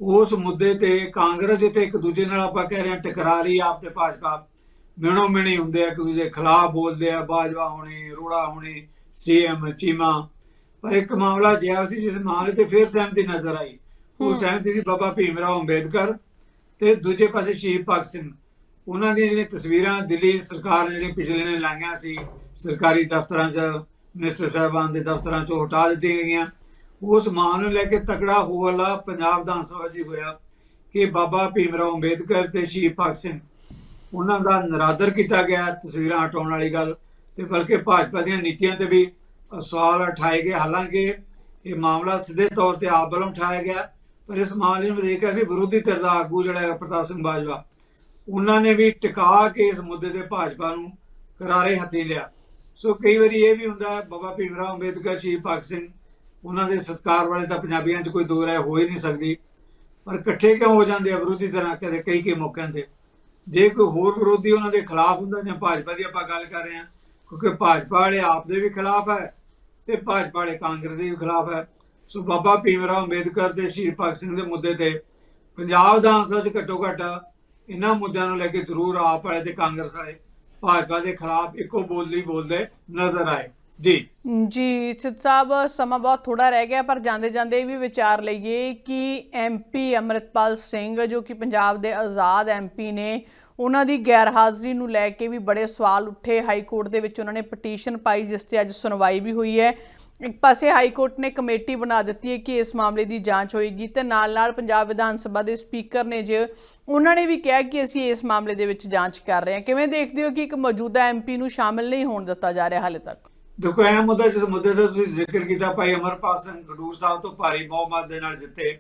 ਉਸ ਮੁੱਦੇ ਤੇ ਕਾਂਗਰਸ ਜਿੱਥੇ ਇੱਕ ਦੂਜੇ ਨਾਲ ਆਪਾਂ ਕਹਿ ਰਹੇ ਹਾਂ ਟਕਰਾ ਰਹੀ ਆ ਆਪ ਤੇ ਭਾਜਪਾ। ਮਿਣੋ ਮਿਣੀ ਹੁੰਦੇ ਆ ਇੱਕ ਦੂਜੇ ਦੇ ਖਿਲਾਫ ਬੋਲਦੇ ਆ ਬਾਜਵਾ ਹੋਣੀ ਰੋੜਾ ਹੋਣੀ ਸੀਐਮ ਚੀਮਾ। ਪਰ ਇੱਕ ਮਾਮਲਾ ਅਜਿਹਾ ਸੀ ਜਿਸ ਮਾਮਲੇ ਤੇ ਫਿਰ ਸਹਿਮਤੀ ਨਜ਼ਰ ਆਈ। ਉਹ। ਸਹਿਮਤੀ ਸੀ ਬਾਬਾ ਭੀਮ ਰਾਓ ਅੰਬੇਦਕਰ ਤੇ ਦੂਜੇ ਪਾਸੇ ਸ਼ਹੀਦ ਭਗਤ ਸਿੰਘ। ਉਹਨਾਂ ਦੀਆਂ ਜਿਹੜੀਆਂ ਤਸਵੀਰਾਂ ਦਿੱਲੀ ਸਰਕਾਰ ਨੇ ਜਿਹੜੀਆਂ ਪਿਛਲੇ ਨੇ ਲਾਈਆਂ ਸੀ ਸਰਕਾਰੀ ਦਫ਼ਤਰਾਂ 'ਚ ਮਿਨਿਸਟਰ ਸਾਹਿਬਾਨ ਦੇ ਦਫ਼ਤਰਾਂ 'ਚੋਂ ਹਟਾ ਦਿੱਤੀਆਂ ਗਈਆਂ। ਉਸ ਮਾਮਲੇ ਨੂੰ ਲੈ ਕੇ ਤਕੜਾ ਹੋਲਾ ਪੰਜਾਬ ਵਿਧਾਨ ਸਭਾ 'ਚ ਹੀ ਹੋਇਆ ਕਿ ਬਾਬਾ ਭੀਮ ਰਾਓ ਅੰਬੇਦਕਰ ਤੇ ਸ਼ਹੀਦ ਭਗਤ ਸਿੰਘ ਉਹਨਾਂ ਦਾ ਨਰਾਦਰ ਕੀਤਾ ਗਿਆ ਤਸਵੀਰਾਂ ਹਟਾਉਣ ਵਾਲੀ ਗੱਲ ਤੇ ਬਲਕਿ ਭਾਜਪਾ ਦੀਆਂ ਨੀਤੀਆਂ ਤੇ ਵੀ ਸਵਾਲ ਉਠਾਏ ਗਏ। ਹਾਲਾਂਕਿ ਇਹ ਮਾਮਲਾ ਸਿੱਧੇ ਤੌਰ ਤੇ ਆਪ ਵੱਲੋਂ ਉਠਾਇਆ ਗਿਆ। ਪਰ ਇਸ ਮਾਮਲੇ ਨੂੰ ਦੇਖ ਕੇ ਅਸੀਂ ਵਿਰੋਧੀ ਧਿਰ ਦਾ ਆਗੂ ਜਿਹੜਾ ਹੈ ਪ੍ਰਤਾਪ ਸਿੰਘ ਬਾਜਵਾ, ਉਹਨਾਂ ਨੇ ਵੀ ਟਿਕਾ ਕੇ ਇਸ ਮੁੱਦੇ ਤੇ ਭਾਜਪਾ ਨੂੰ ਕਰਾਰੇ ਹੱਥੀ ਲਿਆ। ਸੋ ਕਈ ਵਾਰੀ ਇਹ ਵੀ ਹੁੰਦਾ, ਬਾਬਾ ਭੀਮ ਰਾਓ ਅੰਬੇਦਕਰ, ਸ਼ਹੀਦ ਭਗਤ ਸਿੰਘ, ਉਹਨਾਂ ਦੇ ਸਤਕਾਰ ਵਾਲੇ ਤਾਂ ਪੰਜਾਬੀਆਂ 'ਚ ਕੋਈ ਦੋ ਰਾਏ ਹੋ ਹੀ ਨਹੀਂ ਸਕਦੀ। ਪਰ ਇਕੱਠੇ ਕਿਉਂ ਹੋ ਜਾਂਦੇ ਆ ਵਿਰੋਧੀ ਤਰ੍ਹਾਂ ਕਦੇ ਕਈ ਕਈ ਮੌਕਿਆਂ ਤੇ? ਜੇ ਕੋਈ ਹੋਰ ਵਿਰੋਧੀ ਉਹਨਾਂ ਦੇ ਖਿਲਾਫ ਹੁੰਦਾ ਜਾਂ ਭਾਜਪਾ ਦੀ ਆਪਾਂ ਗੱਲ ਕਰ ਰਹੇ ਹਾਂ, ਕਿਉਂਕਿ ਭਾਜਪਾ ਵਾਲੇ ਆਪ ਦੇ ਵੀ ਖਿਲਾਫ ਹੈ ਤੇ ਭਾਜਪਾ ਵਾਲੇ ਕਾਂਗਰਸ ਦੇ ਵੀ ਖਿਲਾਫ ਹੈ। ਸੋ ਬਾਬਾ ਭੀਮ ਅੰਬੇਦਕਰ ਤੇ ਸ਼ਹੀਦ ਭਗਤ ਸਿੰਘ ਦੇ ਮੁੱਦੇ ਤੇ ਪੰਜਾਬ ਵਿਧਾਨ ਸਭਾ 'ਚ ਘੱਟੋ ਘੱਟ ਇਹਨਾਂ ਮੁੱਦਿਆਂ ਨੂੰ ਲੈ ਕੇ ਜ਼ਰੂਰ ਆਪ ਵਾਲੇ ਤੇ ਕਾਂਗਰਸ ਵਾਲੇ ਭਾਜਪਾ ਦੇ ਖਿਲਾਫ ਇੱਕੋ ਬੋਲੀ ਬੋਲਦੇ ਨਜ਼ਰ ਆਏ। ਜੀ। ਜੀ, ਸਿੱਧ ਸਾਹਿਬ, ਸਮਾਂ ਬਹੁਤ ਥੋੜਾ ਰਹਿ ਗਿਆ, ਪਰ ਜਾਂਦੇ ਜਾਂਦੇ ਇਹ ਵੀ ਵਿਚਾਰ ਲਈਏ ਕਿ ਐਮਪੀ ਅਮਰਿਤਪਾਲ ਸਿੰਘ, ਜੋ ਕਿ ਪੰਜਾਬ ਦੇ ਆਜ਼ਾਦ ਐਮਪੀ ਨੇ, ਉਹਨਾਂ ਦੀ ਗੈਰ ਹਾਜ਼ਰੀ ਨੂੰ ਲੈ ਕੇ ਵੀ ਬੜੇ ਸਵਾਲ ਉੱਠੇ। ਹਾਈ ਕੋਰਟ ਦੇ ਵਿੱਚ ਉਹਨਾਂ ਨੇ ਪਟੀਸ਼ਨ ਪਾਈ, ਜਿਸ ਤੇ ਅੱਜ ਸੁਣਵਾਈ ਵੀ ਹੋਈ ਹੈ। ਇੱਕ ਪਾਸੇ ਹਾਈ ਕੋਰਟ ਨੇ ਕਮੇਟੀ ਬਣਾ ਦਿੱਤੀ ਹੈ ਕਿ ਇਸ ਮਾਮਲੇ ਦੀ ਜਾਂਚ ਹੋਏਗੀ ਤੇ ਨਾਲ ਨਾਲ ਪੰਜਾਬ ਵਿਧਾਨ ਸਭਾ ਦੇ ਸਪੀਕਰ ਨੇ ਜੇ ਉਹਨਾਂ ਨੇ ਵੀ ਕਿਹਾ ਕਿ ਅਸੀਂ ਇਸ ਮਾਮਲੇ ਦੇ ਵਿੱਚ ਜਾਂਚ ਕਰ ਰਹੇ ਹਾਂ। ਕਿਵੇਂ ਦੇਖਦੇ ਹੋ ਕਿ ਇੱਕ ਮੌਜੂਦਾ ਐਮਪੀ ਨੂੰ ਸ਼ਾਮਿਲ ਨਹੀਂ ਹੋਣ ਦਿੱਤਾ ਜਾ ਰਿਹਾ ਹਾਲੇ ਤੱਕ? ਦੇਖੋ, ਇਹ ਮੁੱਦਾ ਜਿਸ ਮੁੱਦੇ ਦਾ ਤੁਸੀਂ ਜ਼ਿਕਰ ਕੀਤਾ, ਭਾਈ ਅਮਰਪਾਲ ਸਿੰਘ ਖਡੂਰ ਸਾਹਿਬ ਤੋਂ ਭਾਰੀ ਬਹੁਮਤ ਦੇ ਨਾਲ ਜਿੱਤੇ।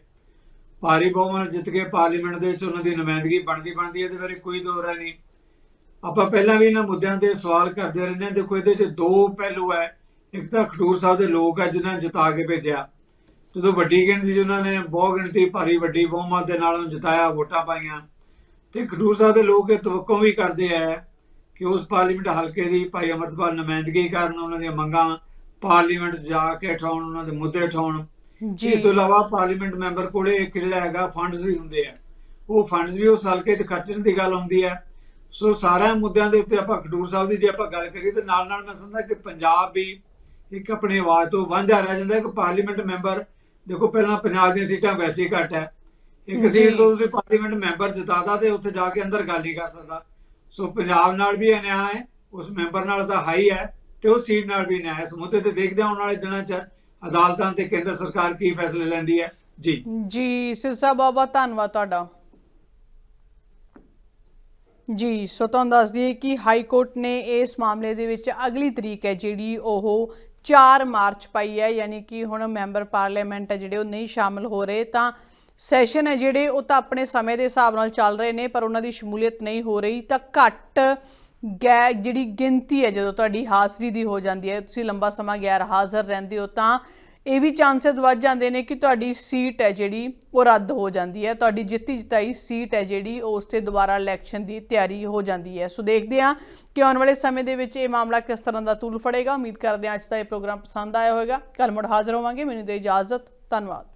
ਭਾਰੀ ਬਹੁਮਤ ਜਿੱਤ ਕੇ ਪਾਰਲੀਮੈਂਟ ਦੇ ਵਿੱਚ ਉਹਨਾਂ ਦੀ ਨੁਮਾਇੰਦਗੀ ਬਣਦੀ ਬਣਦੀ ਇਹਦੇ ਬਾਰੇ ਕੋਈ ਦੋ ਰਾਏ ਨਹੀਂ। ਆਪਾਂ ਪਹਿਲਾਂ ਵੀ ਇਹਨਾਂ ਮੁੱਦਿਆਂ ਤੇ ਸਵਾਲ ਕਰਦੇ ਰਹਿੰਦੇ ਦੇਖੋ, ਇਹਦੇ 'ਚ ਦੋ ਪਹਿਲੂ ਹੈ। ਇੱਕ ਤਾਂ ਖਡੂਰ ਸਾਹਿਬ ਦੇ ਲੋਕ ਹੈ ਜਿਨ੍ਹਾਂ ਨੇ ਜਿਤਾ ਕੇ ਭੇਜਿਆ। ਜਦੋਂ ਵੱਡੀ ਗਿਣਤੀ 'ਚ ਉਹਨਾਂ ਨੇ ਬਹੁ ਗਿਣਤੀ ਭਾਰੀ ਵੱਡੀ ਬਹੁਮਤ ਦੇ ਨਾਲ ਉਹਨੂੰ ਜਿਤਾਇਆ ਵੋਟਾਂ ਪਾਈਆਂ। ਤੇ ਖਡੂਰ ਸਾਹਿਬ ਦੇ ਲੋਕ ਇਹ ਤਵੱਕੋ ਵੀ ਕਰਦੇ ਆ ਕਿ ਉਸ ਪਾਰਲੀਮੈਂਟ ਹਲਕੇ ਦੀ ਭਾਈ ਅਮਰਤਪਾਲ ਨੁਮਾਇੰਦਗੀ ਕਰਨ ਉਹਨਾਂ ਦੀਆਂ ਮੰਗਾਂ ਪਾਰਲੀਮੈਂਟ ਜਾ ਕੇ ਉਠਾਉਣ ਉਹਨਾਂ ਦੇ ਮੁੱਦੇ ਉਠਾਉਣ ਜੀ। ਇਸ ਤੋਂ ਇਲਾਵਾ ਪਾਰਲੀਮੈਂਟ ਮੈਂਬਰ ਕੋਲੇ ਇੱਕ ਜਿਹੜਾ ਹੈਗਾ ਫੰਡਸ ਵੀ ਹੁੰਦੇ ਆ। ਉਹ ਫੰਡਸ ਵੀ ਉਸ ਹਲਕੇ 'ਚ ਖਰਚਣ ਦੀ ਗੱਲ ਹੁੰਦੀ ਹੈ ਸੋ ਸਾਰਿਆਂ ਮੁੱਦਿਆਂ ਦੇ ਉੱਤੇ ਆਪਾਂ ਖਡੂਰ ਸਾਹਿਬ ਦੀ ਜੇ ਆਪਾਂ ਗੱਲ ਕਰੀਏ ਤੇ ਨਾਲ ਨਾਲ ਮੈਂ ਸਮਝਦਾ ਕਿ ਪੰਜਾਬ ਵੀ ਇੱਕ ਆਪਣੀ ਆਵਾਜ਼ ਤੋਂ ਵਾਂਝਾ ਰਹਿ ਜਾਂਦਾ ਹੈ ਕਿ ਪਾਰਲੀਮੈਂਟ ਮੈਂਬਰ ਦੇਖੋ ਪਹਿਲਾਂ ਪੰਜਾਬ ਦੀਆਂ ਸੀਟਾਂ ਵੈਸੇ ਹੀ ਘੱਟ ਹੈ। ਇੱਕ। ਸੀਟ ਤੋਂ ਤੁਸੀਂ ਪਾਰਲੀਮੈਂਟ ਮੈਂਬਰ ਜਿਤਾਦਾ ਤੇ ਉੱਥੇ ਜਾ ਕੇ ਅੰਦਰ ਗੱਲ ਨਹੀਂ ਕਰ ਸਕਦਾ। ਸੋ ਪੰਜਾਬ ਨਾਲ ਵੀ ਅਨਿਆਂ ਹੈ ਉਸ ਮੈਂਬਰ ਨਾਲ ਤਾਂ ਹਾਈ ਹੈ ਤੇ ਉਸ ਸੀਟ ਨਾਲ ਵੀ ਅਨਿਆਂ ਹੈ। ਇਸ ਮੁੱਦੇ ਤੇ ਦੇਖਦੇ ਆਉਣ ਵਾਲੇ ਦਿਨਾਂ 'ਚ ਅਦਾਲਤਾਂ ਤੇ ਕੇਂਦਰ ਸਰਕਾਰ ਕੀ ਫੈਸਲੇ ਲੈਂਦੀ ਹੈ। ਜੀ। ਜੀ ਸਿਰ ਸਾਹਿਬ ਬਹੁਤ ਬਹੁਤ ਧੰਨਵਾਦ ਤੁਹਾਡਾ। ਜੀ ਸੋ ਤੁਹਾਨੂੰ ਦੱਸ ਦਈਏ ਕਿ ਹਾਈ ਕੋਰਟ ਨੇ ਇਸ ਮਾਮਲੇ ਦੇ ਵਿੱਚ ਅਗਲੀ ਤਰੀਕ ਹੈ ਜਿਹੜੀ ਉਹ 4 ਮਾਰਚ ਪਾਈ ਹੈ, ਯਾਨੀ ਕਿ ਹੁਣ ਮੈਂਬਰ ਪਾਰਲੀਮੈਂਟ ਹੈ ਜਿਹੜੇ ਉਹ ਨਹੀਂ ਸ਼ਾਮਲ ਹੋ ਰਹੇ, ਤਾਂ ਸੈਸ਼ਨ ਹੈ ਜਿਹੜੇ ਉਹ ਤਾਂ ਆਪਣੇ ਸਮੇਂ ਦੇ ਹਿਸਾਬ ਨਾਲ ਚੱਲ ਰਹੇ ਨੇ, ਪਰ ਉਹਨਾਂ ਦੀ ਸ਼ਮੂਲੀਅਤ ਨਹੀਂ ਹੋ ਰਹੀ, ਤਾਂ ਘੱਟ ਗੈ, ਜਿਹੜੀ ਗਿਣਤੀ ਹੈ, ਜਦੋਂ ਤੁਹਾਡੀ ਹਾਜ਼ਰੀ ਦੀ ਹੋ ਜਾਂਦੀ ਹੈ, ਤੁਸੀਂ ਲੰਬਾ ਸਮਾਂ ਗੈਰ ਹਾਜ਼ਰ ਰਹਿੰਦੇ ਹੋ, ਤਾਂ ਇਹ ਵੀ ਚਾਂਸਸ ਵੱਧ ਜਾਂਦੇ ਨੇ ਕਿ ਤੁਹਾਡੀ ਸੀਟ ਹੈ ਜਿਹੜੀ ਉਹ ਰੱਦ ਹੋ ਜਾਂਦੀ ਹੈ, ਤੁਹਾਡੀ ਜਿੱਤੀ ਜਿਤਾਈ ਸੀਟ ਹੈ ਜਿਹੜੀ ਉਸ ਤੇ ਦੁਬਾਰਾ ਇਲੈਕਸ਼ਨ ਦੀ ਤਿਆਰੀ ਹੋ ਜਾਂਦੀ ਹੈ। ਸੋ ਦੇਖਦੇ ਹਾਂ ਕਿ ਆਉਣ ਵਾਲੇ ਸਮੇਂ ਦੇ ਵਿੱਚ ਇਹ ਮਾਮਲਾ ਕਿਸ ਤਰ੍ਹਾਂ ਦਾ ਤੂਲ ਫੜੇਗਾ। ਉਮੀਦ ਕਰਦੇ ਹਾਂ ਅੱਜ ਦਾ ਇਹ ਪ੍ਰੋਗਰਾਮ ਪਸੰਦ ਆਇਆ ਹੋਵੇਗਾ। ਕੱਲ ਮੁੜ ਹਾਜ਼ਰ ਹੋਵਾਂਗੇ। ਮੈਨੂੰ ਦੇ ਇਜਾਜ਼ਤ। ਧੰਨਵਾਦ।